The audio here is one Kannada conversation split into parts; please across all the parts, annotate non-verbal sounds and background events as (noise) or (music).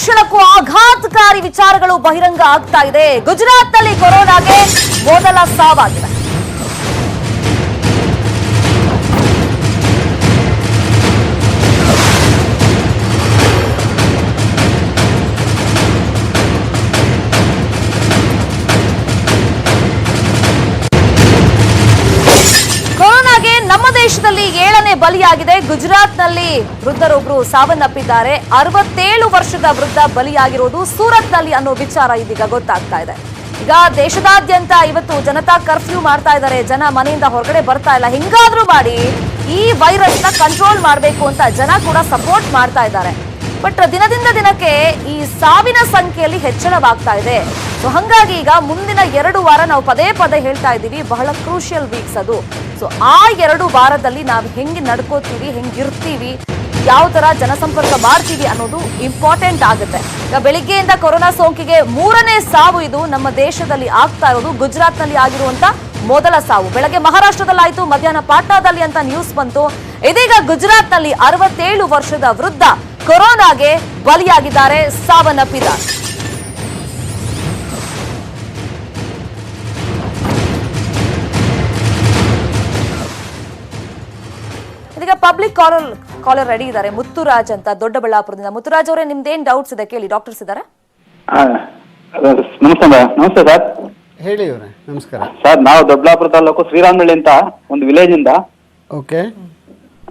ಕ್ಷಣಕ್ಕೂ ಆಘಾತಕಾರಿ ವಿಚಾರಗಳು ಬಹಿರಂಗ ಆಗ್ತಾ ಇದೆ. ಗುಜರಾತ್ನಲ್ಲಿ ಕೊರೋನಾಗೆ ಮೊದಲ ಸಾವಾಗಿದೆ. ಏಳನೇ ಬಲಿಯಾಗಿದೆ. ಗುಜರಾತ್ನಲ್ಲಿ ವೃದ್ಧರೊಬ್ರು ಸಾವನ್ನಪ್ಪಿದ್ದಾರೆ. ಅರವತ್ತೇಳು ವರ್ಷದ ವೃದ್ಧ ಬಲಿಯಾಗಿರೋದು ಸೂರತ್ನಲ್ಲಿ ಅನ್ನೋ ವಿಚಾರ ಇದೀಗ ಗೊತ್ತಾಗ್ತಾ ಇದೆ. ಈಗ ದೇಶದಾದ್ಯಂತ ಇವತ್ತು ಜನತಾ ಕರ್ಫ್ಯೂ ಮಾಡ್ತಾ ಇದ್ದಾರೆ. ಜನ ಮನೆಯಿಂದ ಹೊರಗಡೆ ಬರ್ತಾ ಇಲ್ಲ. ಹಿಂಗಾದ್ರೂ ಮಾಡಿ ಈ ವೈರಸ್ನ ಕಂಟ್ರೋಲ್ ಮಾಡಬೇಕು ಅಂತ ಜನ ಕೂಡ ಸಪೋರ್ಟ್ ಮಾಡ್ತಾ ಇದ್ದಾರೆ. ಬಟ್ ದಿನದಿಂದ ದಿನಕ್ಕೆ ಈ ಸಾವಿನ ಸಂಖ್ಯೆಯಲ್ಲಿ ಹೆಚ್ಚಳವಾಗ್ತಾ ಇದೆ. ಸೊ ಹಂಗಾಗಿ ಈಗ ಮುಂದಿನ ಎರಡು ವಾರ ನಾವು ಪದೇ ಪದೇ ಹೇಳ್ತಾ ಇದ್ದೀವಿ, ಬಹಳ ಕ್ರೂಷಿಯಲ್ ವೀಕ್ಸ್ ಅದು. ಸೊ ಆ ಎರಡು ವಾರದಲ್ಲಿ ನಾವು ಹೆಂಗೆ ನಡ್ಕೋತೀವಿ ಹೆಂಗಿರ್ತೀವಿ ಯಾವ ತರ ಜನಸಂಪರ್ಕ ಮಾಡ್ತೀವಿ ಅನ್ನೋದು ಇಂಪಾರ್ಟೆಂಟ್ ಆಗುತ್ತೆ. ಈಗ ಬೆಳಿಗ್ಗೆಯಿಂದ ಕೊರೋನಾ ಸೋಂಕಿಗೆ ಮೂರನೇ ಸಾವು ಇದು ನಮ್ಮ ದೇಶದಲ್ಲಿ ಆಗ್ತಾ ಇರೋದು, ಗುಜರಾತ್ನಲ್ಲಿ ಆಗಿರುವಂತ ಮೊದಲ ಸಾವು. ಬೆಳಗ್ಗೆ ಮಹಾರಾಷ್ಟ್ರದಲ್ಲಿ ಆಯ್ತು ಮಧ್ಯಾಹ್ನ ಪಾಟ್ನಾದಲ್ಲಿ ಅಂತ ನ್ಯೂಸ್ ಬಂತು. ಇದೀಗ ಗುಜರಾತ್ನಲ್ಲಿ ಅರವತ್ತೇಳು ವರ್ಷದ ವೃದ್ಧ ಕೊರೋನಾಗೆ ಬಲಿಯಾಗಿದ್ದಾರೆ ಸಾವನ್ನಪ್ಪಿದ್ದಾರೆ ಇದೀಗ ಪಬ್ಲಿಕ್ ಕಾಲರ್ ಕಾಲರ್ ರೆಡಿ ಇದ್ದಾರೆ. ಮುತ್ತುರಾಜ್ ಅಂತ ದೊಡ್ಡಬಳ್ಳಾಪುರದಿಂದ. ಮುತ್ತುರಾಜ್ ಅವರೇ ನಿಮ್ದೇನ್ ಡೌಟ್ಸ್ ಇದೆ ಕೇಳಿ ಡಾಕ್ಟರ್ಸ್ ಇದ್ದಾರೆ? ನಮಸ್ತೆ ಸರ್. ಹೇಳಿ ನಮಸ್ಕಾರ. ಸರ್ ನಾವು ದೊಡ್ಡಬಳ್ಳಾಪುರ ತಾಲೂಕು ಶ್ರೀರಾಮಳ್ಳಿ ಅಂತ ಒಂದು ವಿಲೇಜ್ ಇಂದ. ಓಕೆ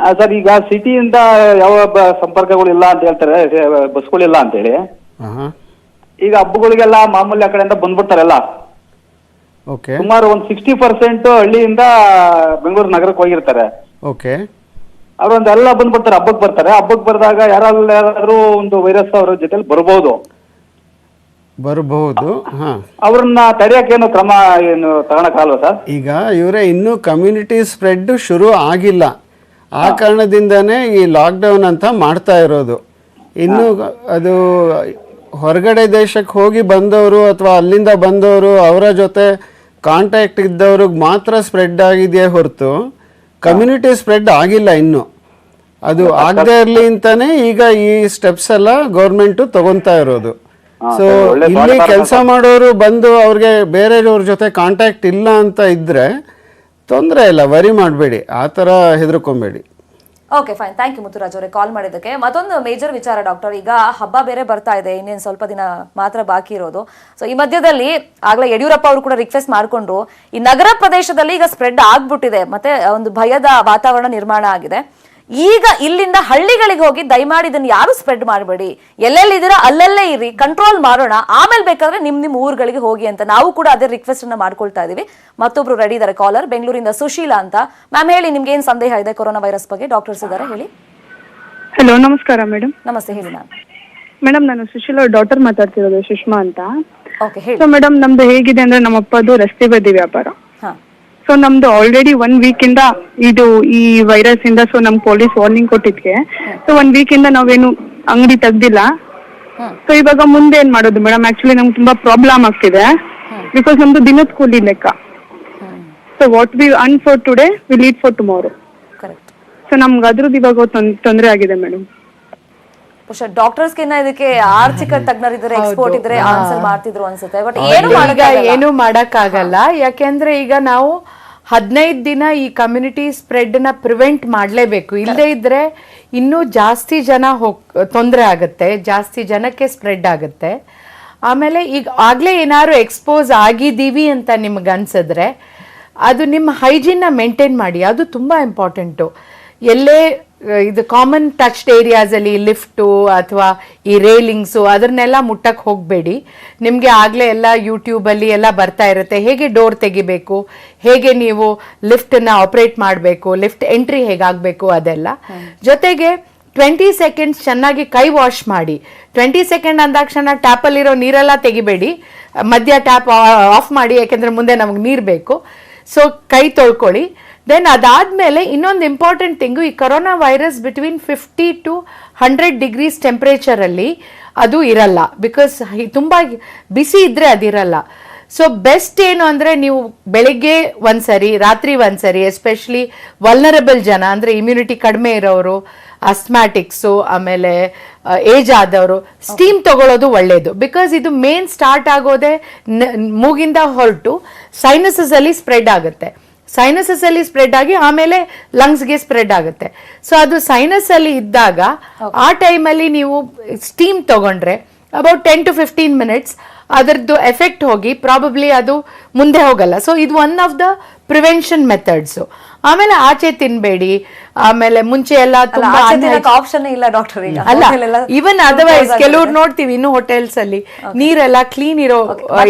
ಸರ್ ಈಗ ಸಿಟಿಯಿಂದ ಯಾವ ಬ- ಸಂಪರ್ಕಗಳು ಇಲ್ಲ ಅಂತ ಹೇಳ್ತಾರೆ ಸೆ- ಬಸ್ಗಳಿಲ್ಲ ಅಂತೇಳಿ ಹಾಂ ಹಾಂ ಈಗ ಹಬ್ಬಗಳಿಗೆಲ್ಲ ಮಾಮೂಲಿ ಆ ಕಡೆಯಿಂದ ಬಂದ್ಬಿಡ್ತಾರಲ್ಲ. ಓಕೆ. ಸುಮಾರು ಒಂದು ಸಿಕ್ಸ್ಟಿ ಪರ್ಸೆಂಟ್ ಹಳ್ಳಿಯಿಂದ ಬೆಂಗಳೂರು ನಗರಕ್ಕೆ ಹೋಗಿರ್ತಾರೆ. ಓಕೆ. ಅವ್ರೊಂದು ಎಲ್ಲ ಬಂದ್ಬಿಡ್ತಾರೆ ಹಬ್ಬಕ್ಕೆ ಬರ್ತಾರೆ. ಹಬ್ಬಕ್ಕೆ ಬರೆದಾಗ ಯಾರಲ್ಲ ಯಾರಾದ್ರೂ ಒಂದು ವೈರಸ್ ಅವರ ಜೊತೆಲಿ ಬರ್ಬೋದು. ಬರಬಹುದು. ಹಾಂ. ಅವ್ರನ್ನ ತಡೆಯಕ್ಕೇನು ಕ್ರಮ ಏನು ತಗೊಳಕ್ಕಾಗಲ್ವಾ ಸರ್? ಈಗ ಇವರೇ ಇನ್ನೂ ಕಮ್ಯುನಿಟಿ ಸ್ಪ್ರೆಡ್ ಶುರು ಆಗಿಲ್ಲ. ಆ ಕಾರಣದಿಂದನೇ ಈ ಲಾಕ್ಡೌನ್ ಅಂತ ಮಾಡ್ತಾ ಇರೋದು. ಇನ್ನು ಅದು ಹೊರಗಡೆ ದೇಶಕ್ಕೆ ಹೋಗಿ ಬಂದವರು ಅಥವಾ ಅಲ್ಲಿಂದ ಬಂದವರು ಅವರ ಜೊತೆ ಕಾಂಟ್ಯಾಕ್ಟ್ ಇದ್ದವ್ರಿಗೆ ಮಾತ್ರ ಸ್ಪ್ರೆಡ್ ಆಗಿದೆಯೇ ಹೊರತು ಕಮ್ಯುನಿಟಿ ಸ್ಪ್ರೆಡ್ ಆಗಿಲ್ಲ ಇನ್ನು. ಅದು ಆಗದೆ ಇರಲಿ ಅಂತಾನೆ ಈಗ ಈ ಸ್ಟೆಪ್ಸ್ ಎಲ್ಲ ಗೌರ್ಮೆಂಟು ತಗೊಂತಾ ಇರೋದು. ಸೊ ಇಲ್ಲಿ ಕೆಲಸ ಮಾಡೋರು ಬಂದು ಅವ್ರಿಗೆ ಬೇರೆಯವ್ರ ಜೊತೆ ಕಾಂಟ್ಯಾಕ್ಟ್ ಇಲ್ಲ ಅಂತ ಇದ್ರೆ ತೊಂದರೆ ಇಲ್ಲ ವರಿ ಮಾಡಬೇಡಿ, ಆ ಥರ ಹೆದರ್ಕೊಂಬೇಡಿ. Okay fine thank you Muthuraj ಅವರೇ ಕಾಲ್ ಮಾಡಿದ್ದಕ್ಕೆ. ಮತ್ತೊಂದು ಮೇಜರ್ ವಿಚಾರ ಡಾಕ್ಟರ್ ಈಗ ಹಬ್ಬ ಬೇರೆ ಬರ್ತಾ ಇದೆ, ಇನ್ನೇನು ಸ್ವಲ್ಪ ದಿನ ಮಾತ್ರ ಬಾಕಿ ಇರೋದು. ಸೊ ಈ ಮಧ್ಯದಲ್ಲಿ ಆಗಲೇ ಯಡಿಯೂರಪ್ಪ ಅವರು ಕೂಡ ರಿಕ್ವೆಸ್ಟ್ ಮಾಡಿಕೊಂಡ್ರು. ಈ ನಗರ ಪ್ರದೇಶದಲ್ಲಿ ಈಗ ಸ್ಪ್ರೆಡ್ ಆಗ್ಬಿಟ್ಟಿದೆ, ಮತ್ತೆ ಒಂದು ಭಯದ ವಾತಾವರಣ ನಿರ್ಮಾಣ ಆಗಿದೆ. ಈಗ ಇಲ್ಲಿಂದ ಹಳ್ಳಿಗಳಿಗೆ ಹೋಗಿ ದಯಮಾಡಿ ಇದನ್ನ ಯಾರು ಸ್ಪ್ರೆಡ್ ಮಾಡಬೇಡಿ. ಎಲ್ಲೆಲ್ಲಿದ್ದೀರಾ ಅಲ್ಲಲ್ಲೇ ಇರಿ ಕಂಟ್ರೋಲ್ ಮಾಡೋಣ. ಆಮೇಲೆ ಬೇಕಾದ್ರೆ ನಿಮ್ ನಿಮ್ ಊರುಗಳಿಗೆ ಹೋಗಿ ಅಂತ ನಾವು ಕೂಡ ಅದೇ ರಿಕ್ವೆಸ್ಟ್ ಅನ್ನ ಮಾಡ್ಕೊಳ್ತಾ ಇದೀವಿ. ಮತ್ತೊಬ್ರು ರೆಡಿ ಇದಾರೆ ಕಾಲರ್ ಬೆಂಗಳೂರಿಂದ ಸುಶೀಲಾ ಅಂತ. ಮ್ಯಾಮ್ ಹೇಳಿ ನಿಮ್ಗೆ ಏನ್ ಸಂದೇಹ ಇದೆ ಕೊರೋನಾ ವೈರಸ್ ಬಗ್ಗೆ? ಡಾಕ್ಟರ್ಸ್ ಇದ್ದಾರೆ ಹೇಳಿ. ಹಲೋ ನಮಸ್ಕಾರ ಮೇಡಮ್ ನಮಸ್ತೆ ಹೇಳಿ ಮ್ಯಾಮ್ ಮೇಡಮ್ ನಾನು ಸುಶೀಲಾ ಡಾಟರ್ ಮಾತಾಡ್ತಿರೋದು ಸುಷ್ಮಾ ಅಂತ. ಓಕೆ ಹೇಳಿ. ಸೊ ಮೇಡಮ್ ನಮ್ದು ಹೇಗಿದೆ ಅಂದ್ರೆ ನಮ್ಮ ಅಪ್ಪದು ರಸ್ತೆ ಬದಿ ವ್ಯಾಪಾರ. ಸೊ ನಮ್ದು ಆಲ್ರೆಡಿ ಒನ್ ವೀಕ್ ಇಂದ ಇದು ಈ ವೈರಸ್ ಇಂದ ಸೊ ನಮ್ ಪೊಲೀಸ್ ವಾರ್ನಿಂಗ್ ಕೊಟ್ಟಿದ್ಕೆ. ಸೊ ಒನ್ ವೀಕ್ ಇಂದ ನಾವೇನು ಅಂಗಡಿ ತೆಗ್ದಿಲ್ಲ. ಸೊ ಇವಾಗ ಮುಂದೆ ಏನ್ ಮಾಡೋದು ಮೇಡಮ್ ಆಕ್ಚುಲಿ ನಮ್ಗೆ ತುಂಬಾ ಪ್ರಾಬ್ಲಮ್ ಆಗ್ತಿದೆ. ಬಿಕಾಸ್ ನಮ್ದು ದಿನದ ಕೂಲಿ ಲೆಕ್ಕ. So what we earn for today we lead for tomorrow correct so ನಮ್ಗೆ ಅದ್ರದ್ದು ಇವಾಗ ತೊಂದರೆ ಆಗಿದೆ ಮೇಡಮ್ ಬಹುಶಃ ಡಾಕ್ಟರ್ಸ್ ಕಿನ್ನ ಇದಕ್ಕೆ ಆರ್ಥಿಕ ತಜ್ಞರಿದ್ರೆ ಎಕ್ಸ್ಪೋರ್ಟ್ ಇದ್ರೆ ಆನ್ಸರ್ ಮಾಡ್ತಿದ್ರು ಅನ್ಸುತ್ತೆ. ಬಟ್ ಏನು ಮಾಡಕ್ ಆಗಲ್ಲ ಏನು ಮಾಡಕ್ಕಾಗಲ್ಲ. ಯಾಕೆಂದ್ರೆ ಈಗ ನಾವು ಹದಿನೈದು ದಿನ ಈ ಕಮ್ಯುನಿಟಿ ಸ್ಪ್ರೆಡ್ನ ಪ್ರಿವೆಂಟ್ ಮಾಡಲೇಬೇಕು. ಇಲ್ಲದೇ ಇದ್ರೆ ಇನ್ನೂ ಜಾಸ್ತಿ ಜನ ಹೋಗ್, ತೊಂದರೆ ಆಗುತ್ತೆ, ಜಾಸ್ತಿ ಜನಕ್ಕೆ ಸ್ಪ್ರೆಡ್ ಆಗುತ್ತೆ. ಆಮೇಲೆ ಈಗ ಆಗ್ಲೇ ಏನಾದ್ರು ಎಕ್ಸ್ಪೋಸ್ ಆಗಿದ್ದೀವಿ ಅಂತ ನಿಮ್ಗೆ ಅನ್ಸಿದ್ರೆ ಅದು ನಿಮ್ಮ ಹೈಜೀನ್ನ ಮೇಂಟೈನ್ ಮಾಡಿ. ಅದು ತುಂಬ ಇಂಪಾರ್ಟೆಂಟು ಎಲ್ಲೇ ಇದು ಕಾಮನ್ ಟಚ್ಡ್ ಏರಿಯಾಸಲ್ಲಿ ಲಿಫ್ಟು ಅಥವಾ ಈ ರೇಲಿಂಗ್ಸು ಅದನ್ನೆಲ್ಲ ಮುಟ್ಟಕ್ಕೆ ಹೋಗಬೇಡಿ. ನಿಮಗೆ ಆಗಲೇ ಎಲ್ಲ ಯೂಟ್ಯೂಬಲ್ಲಿ ಎಲ್ಲ ಬರ್ತಾ ಇರುತ್ತೆ. ಹೇಗೆ ಡೋರ್ ತೆಗಿಬೇಕು? ಹೇಗೆ ನೀವು ಲಿಫ್ಟನ್ನು ಆಪ್ರೇಟ್ ಮಾಡಬೇಕು? ಲಿಫ್ಟ್ ಎಂಟ್ರಿ ಹೇಗಾಗಬೇಕು ಅದೆಲ್ಲ? ಜೊತೆಗೆ ಟ್ವೆಂಟಿ ಸೆಕೆಂಡ್ಸ್ ಚೆನ್ನಾಗಿ ಕೈ ವಾಶ್ ಮಾಡಿ. ಟ್ವೆಂಟಿ ಸೆಕೆಂಡ್ ಅಂದಾಕ್ಷಣ ಟ್ಯಾಪಲ್ಲಿರೋ ನೀರೆಲ್ಲ ತೆಗಿಬೇಡಿ. ಮಧ್ಯ ಟ್ಯಾಪ್ ಆಫ್ ಮಾಡಿ ಯಾಕೆಂದರೆ ಮುಂದೆ ನಮಗೆ ನೀರು ಬೇಕು. ಸೊ ಕೈ ತೊಳ್ಕೊಳ್ಳಿ. ದೆನ್ ಅದಾದಮೇಲೆ ಇನ್ನೊಂದು ಇಂಪಾರ್ಟೆಂಟ್ ಥಿಂಗು ಈ corona virus between fifty to hundred degrees ಟೆಂಪ್ರೇಚರಲ್ಲಿ ಅದು ಇರಲ್ಲ. ಬಿಕಾಸ್ ತುಂಬ ಬಿಸಿ ಇದ್ದರೆ ಅದಿರಲ್ಲ ಸೊ ಬೆಸ್ಟ್ ಏನು ಅಂದರೆ ನೀವು ಬೆಳಿಗ್ಗೆ ಒಂದ್ಸರಿ ರಾತ್ರಿ ಒಂದ್ಸರಿ ಎಸ್ಪೆಷಲಿ ವಲ್ನರಬಲ್ ಜನ ಅಂದರೆ ಇಮ್ಯುನಿಟಿ ಕಡಿಮೆ ಇರೋರು ಅಸ್ಮ್ಯಾಟಿಕ್ಸು ಆಮೇಲೆ ಏಜ್ ಆದವರು ಸ್ಟೀಮ್ ತಗೊಳ್ಳೋದು ಒಳ್ಳೆಯದು ಬಿಕಾಸ್ ಇದು ಮೇನ್ ಸ್ಟಾರ್ಟ್ ಆಗೋದೇ ಮೂಗಿಂದ ಹೊರಟು ಸೈನಸಸ್ ಅಲ್ಲಿ ಸ್ಪ್ರೆಡ್ ಆಗುತ್ತೆ. ಸೈನಸಸ್ ಅಲ್ಲಿ ಸ್ಪ್ರೆಡ್ ಆಗಿ ಆಮೇಲೆ ಲಂಗ್ಸ್ಗೆ ಸ್ಪ್ರೆಡ್ ಆಗುತ್ತೆ. ಸೊ ಅದು ಸೈನಸ್ ಅಲ್ಲಿ ಇದ್ದಾಗ ಆ ಟೈಮಲ್ಲಿ ನೀವು ಸ್ಟೀಮ್ ತಗೊಂಡ್ರೆ about ten to fifteen minutes ಅದರದ್ದು ಎಫೆಕ್ಟ್ ಹೋಗಿ ಪ್ರಾಬಬ್ಲಿ ಅದು ಮುಂದೆ ಹೋಗಲ್ಲ. ಸೊ ಇದು one of the prevention methods ಆಮೇಲೆ ಆಚೆ ತಿನ್ಬೇಡಿ. ಆಮೇಲೆ ಮುಂಚೆ ಎಲ್ಲ ತುಂಬಾ ಆಪ್ಷನ್ ಇಲ್ಲ ಡಾಕ್ಟರ್ ಅಲ್ಲ ಈವನ್ ಅದರ್ವೈಸ್ ಕೆಲವ್ರು ನೋಡ್ತೀವಿ ಇನ್ನು ಹೋಟೆಲ್ಸ್ ಅಲ್ಲಿ. ನೀರೆಲ್ಲ ಕ್ಲೀನ್ ಇರೋ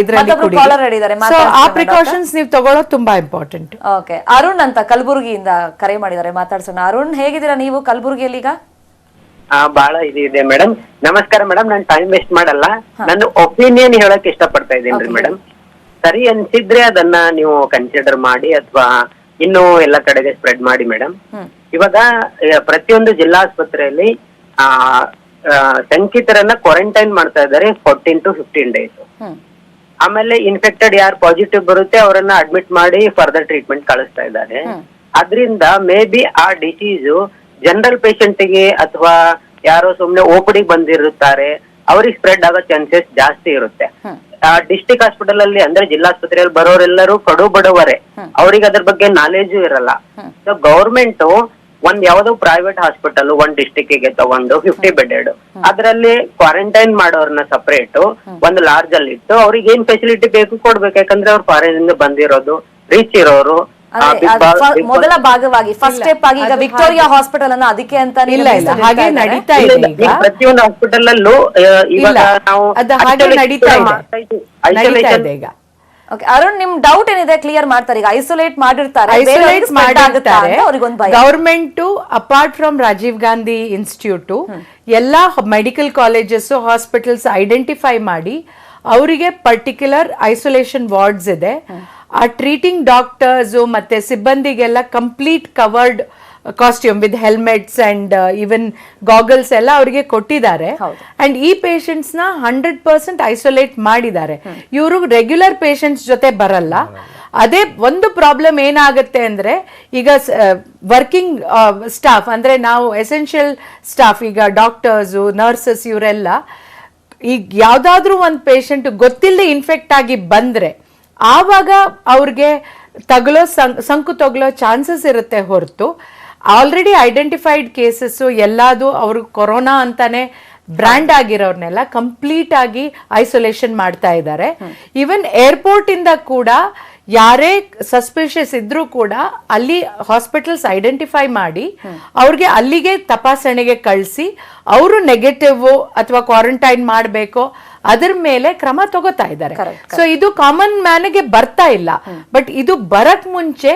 ಇದ್ರಲ್ಲಿ ಸೊ ಆ ಪ್ರಿಕಾಷನ್ಸ್ ನೀವು ತಗೊಳ್ಳೋದು ತುಂಬಾ ಇಂಪಾರ್ಟೆಂಟ್ ಓಕೆ ಅರುಣ್ ಅಂತ ಕಲಬುರಗಿಯಿಂದ ಕರೆ ಮಾಡಿದ್ದಾರೆ ಮಾತಾಡ್ಸೋಣ. ಅರುಣ್ ಹೇಗಿದ್ದೀರಾ ನೀವು ಕಲಬುರಗಿಯಲ್ಲಿ ಈಗ? ಆ ಬಹಳ ಇದು ಇದೆ ಮೇಡಮ್ ನಮಸ್ಕಾರ ಮೇಡಮ್ ನಾನು ಟೈಮ್ ವೇಸ್ಟ್ ಮಾಡಲ್ಲ. ನನ್ನ ಒಪಿನಿಯನ್ ಹೇಳಕ್ ಇಷ್ಟಪಡ್ತಾ ಇದ್ದೀನಿ ಮೇಡಮ್ ಸರಿ ಅನ್ಸಿದ್ರೆ ಅದನ್ನ ನೀವು ಕನ್ಸಿಡರ್ ಮಾಡಿ ಅಥವಾ ಇನ್ನು ಎಲ್ಲ ಕಡೆಗೆ ಸ್ಪ್ರೆಡ್ ಮಾಡಿ ಮೇಡಮ್ ಇವಾಗ ಪ್ರತಿಯೊಂದು ಜಿಲ್ಲಾ ಆಸ್ಪತ್ರೆಯಲ್ಲಿ ಆ ಶಂಕಿತರನ್ನ ಕ್ವಾರಂಟೈನ್ ಮಾಡ್ತಾ ಇದ್ದಾರೆ ಫೋರ್ಟೀನ್ ಟು ಫಿಫ್ಟೀನ್ ಡೇಸ್ ಆಮೇಲೆ ಇನ್ಫೆಕ್ಟೆಡ್ ಯಾರು ಪಾಸಿಟಿವ್ ಬರುತ್ತೆ ಅವರನ್ನ ಅಡ್ಮಿಟ್ ಮಾಡಿ ಫರ್ದರ್ ಟ್ರೀಟ್ಮೆಂಟ್ ಕಳಿಸ್ತಾ ಇದ್ದಾರೆ. ಅದರಿಂದ ಮೇ ಬಿ ಆ ಡಿಸೀಸು ಜನರಲ್ಗೆ ಅಥವಾ ಯಾರೋ ಸುಮ್ನೆ ಓಪಡಿಗೆ ಬಂದಿರುತ್ತಾರೆ ಅವ್ರಿಗೆ ಸ್ಪ್ರೆಡ್ ಆಗೋ ಚಾನ್ಸಸ್ ಜಾಸ್ತಿ ಇರುತ್ತೆ. ಡಿಸ್ಟಿಕ್ ಹಾಸ್ಪಿಟಲ್ ಅಲ್ಲಿ ಅಂದ್ರೆ ಜಿಲ್ಲಾಸ್ಪತ್ರೆಯಲ್ಲಿ ಬರೋರೆಲ್ಲರೂ ಕಡು ಬಡವರೇ. ಅವ್ರಿಗೆ ಅದ್ರ ಬಗ್ಗೆ ನಾಲೆಜು ಇರಲ್ಲ. ಸೊ ಗೌರ್ಮೆಂಟ್ ಒಂದ್ ಯಾವ್ದೋ ಪ್ರೈವೇಟ್ ಹಾಸ್ಪಿಟಲ್ ಒಂದ್ ಡಿಸ್ಟಿಕ್ಗೆ ತಗೊಂಡು ಫಿಫ್ಟಿ ಬೆಡೆಡ್ ಅದರಲ್ಲಿ ಕ್ವಾರಂಟೈನ್ ಮಾಡೋರ್ನ ಸಪರೇಟ್ ಒಂದು ಲಾರ್ಜ್ ಅಲ್ಲಿ ಇಟ್ಟು ಅವ್ರಿಗೆ ಏನ್ ಫೆಸಿಲಿಟಿ ಬೇಕು ಕೊಡ್ಬೇಕು. ಯಾಕಂದ್ರೆ ಅವ್ರು ಫಾರಿನ್ ಇಂದ ಬಂದಿರೋದು ರಿಚ್ ಇರೋರು. ಮೊದಲ ಭಾಗವಾಗಿ ಫಸ್ಟ್ ಸ್ಟೆಪ್ ಆಗಿ ಈಗ ವಿಕ್ಟೋರಿಯಾ ಹಾಸ್ಪಿಟಲ್ ಅನ್ನ ಅದಕ್ಕೆ ಅಂತ ಇಲ್ಲ ಇಲ್ಲ ಹಾಗೆ ನಡೀತಾ ಇದೆ ಈಗ. ಪ್ರತಿಯೊಂದು ಹಾಸ್ಪಿಟಲ್ ಅಲ್ಲೂ ಅದ ಇಲ್ಲ, ಹಾಗೆ ನಡೀತಾ ಇದೆ. ನಡೀತಾ ಇದೆ ಈಗ. ಓಕೆ ಅರುಣ್ ನಿಮ್ ಡೌಟ್ ಏನಿದೆ? ಕ್ಲಿಯರ್ ಮಾಡ್ತಾರೆ. ಈಗ ಐಸೋಲೇಟ್ ಮಾಡಿರ್ತಾರೆ. ಐಸೋಲೇಟ್ ಮಾಡಿರ್ತಾರೆ. Government apart from Rajiv Gandhi institute ಎಲ್ಲಾ ಮೆಡಿಕಲ್ ಕಾಲೇಜಸ್ ಹಾಸ್ಪಿಟಲ್ಸ್ ಐಡೆಂಟಿಫೈ ಮಾಡಿ ಅವರಿಗೆ ಪರ್ಟಿಕ್ಯುಲರ್ ಐಸೋಲೇಷನ್ ವಾರ್ಡ್ಸ್ ಇದೆ. ಆ ಟ್ರೀಟಿಂಗ್ ಡಾಕ್ಟರ್ಸ್ ಮತ್ತೆ ಸಿಬ್ಬಂದಿಗೆಲ್ಲ complete covered costume with helmets and even goggles ಎಲ್ಲ ಅವರಿಗೆ ಕೊಟ್ಟಿದ್ದಾರೆ. ಅಂಡ್ ಈ ಪೇಷಂಟ್ಸ್ನ ಹಂಡ್ರೆಡ್ ಪರ್ಸೆಂಟ್ ಐಸೋಲೇಟ್ ಮಾಡಿದ್ದಾರೆ. ಇವರು ರೆಗ್ಯುಲರ್ ಪೇಷಂಟ್ಸ್ ಜೊತೆ ಬರಲ್ಲ. ಅದೇ ಒಂದು ಪ್ರಾಬ್ಲಮ್ ಏನಾಗುತ್ತೆ ಅಂದ್ರೆ ಈಗ ವರ್ಕಿಂಗ್ ಸ್ಟಾಫ್ ಅಂದ್ರೆ ನಾವು ಎಸೆನ್ಷಿಯಲ್ ಸ್ಟಾಫ್ ಈಗ ಡಾಕ್ಟರ್ಸು ನರ್ಸಸ್ ಇವರೆಲ್ಲ ಈಗ ಯಾವ್ದಾದ್ರೂ ಒಂದು ಪೇಷಂಟ್ ಗೊತ್ತಿಲ್ಲದೆ ಇನ್ಫೆಕ್ಟ್ ಆಗಿ ಬಂದ್ರೆ ಆವಾಗ ಅವ್ರಿಗೆ ತಗಲೋ ಸಂ- ಸಂಕು ತಗಲೋ ಚಾನ್ಸಸ್ ಇರುತ್ತೆ ಹೊರತು. ಆಲ್ರೆಡಿ ಐಡೆಂಟಿಫೈಡ್ ಕೇಸಸ್ಸು ಎಲ್ಲಾದು ಅವ್ರಿಗೆ ಕೊರೋನಾ ಅಂತಾನೆ ಬ್ರ್ಯಾಂಡ್ ಆಗಿರೋರ್ನೆಲ್ಲ ಕಂಪ್ಲೀಟ್ ಆಗಿ ಐಸೋಲೇಷನ್ ಮಾಡ್ತಾ ಇದ್ದಾರೆ. ಈವನ್ ಏರ್ಪೋರ್ಟ್ ಇಂದ ಕೂಡ ಯಾರೇ ಸಸ್ಪಿಷಿಯಸ್ ಇದ್ರೂ ಕೂಡ ಅಲ್ಲಿ ಹಾಸ್ಪಿಟಲ್ಸ್ ಐಡೆಂಟಿಫೈ ಮಾಡಿ ಅವ್ರಿಗೆ ಅಲ್ಲಿಗೆ ತಪಾಸಣೆಗೆ ಕಳಿಸಿ ಅವರು ನೆಗೆಟಿವ್ ಅಥವಾ ಕ್ವಾರಂಟೈನ್ ಮಾಡಬೇಕು ಅದರ ಮೇಲೆ ಕ್ರಮ ತಗೋತಾ ಇದ್ದಾರೆ. ಸೊ ಇದು ಕಾಮನ್ ಮ್ಯಾನ್ಗೆ ಬರ್ತಾ ಇಲ್ಲ. ಬಟ್ ಇದು ಬರಕ್ ಮುಂಚೆ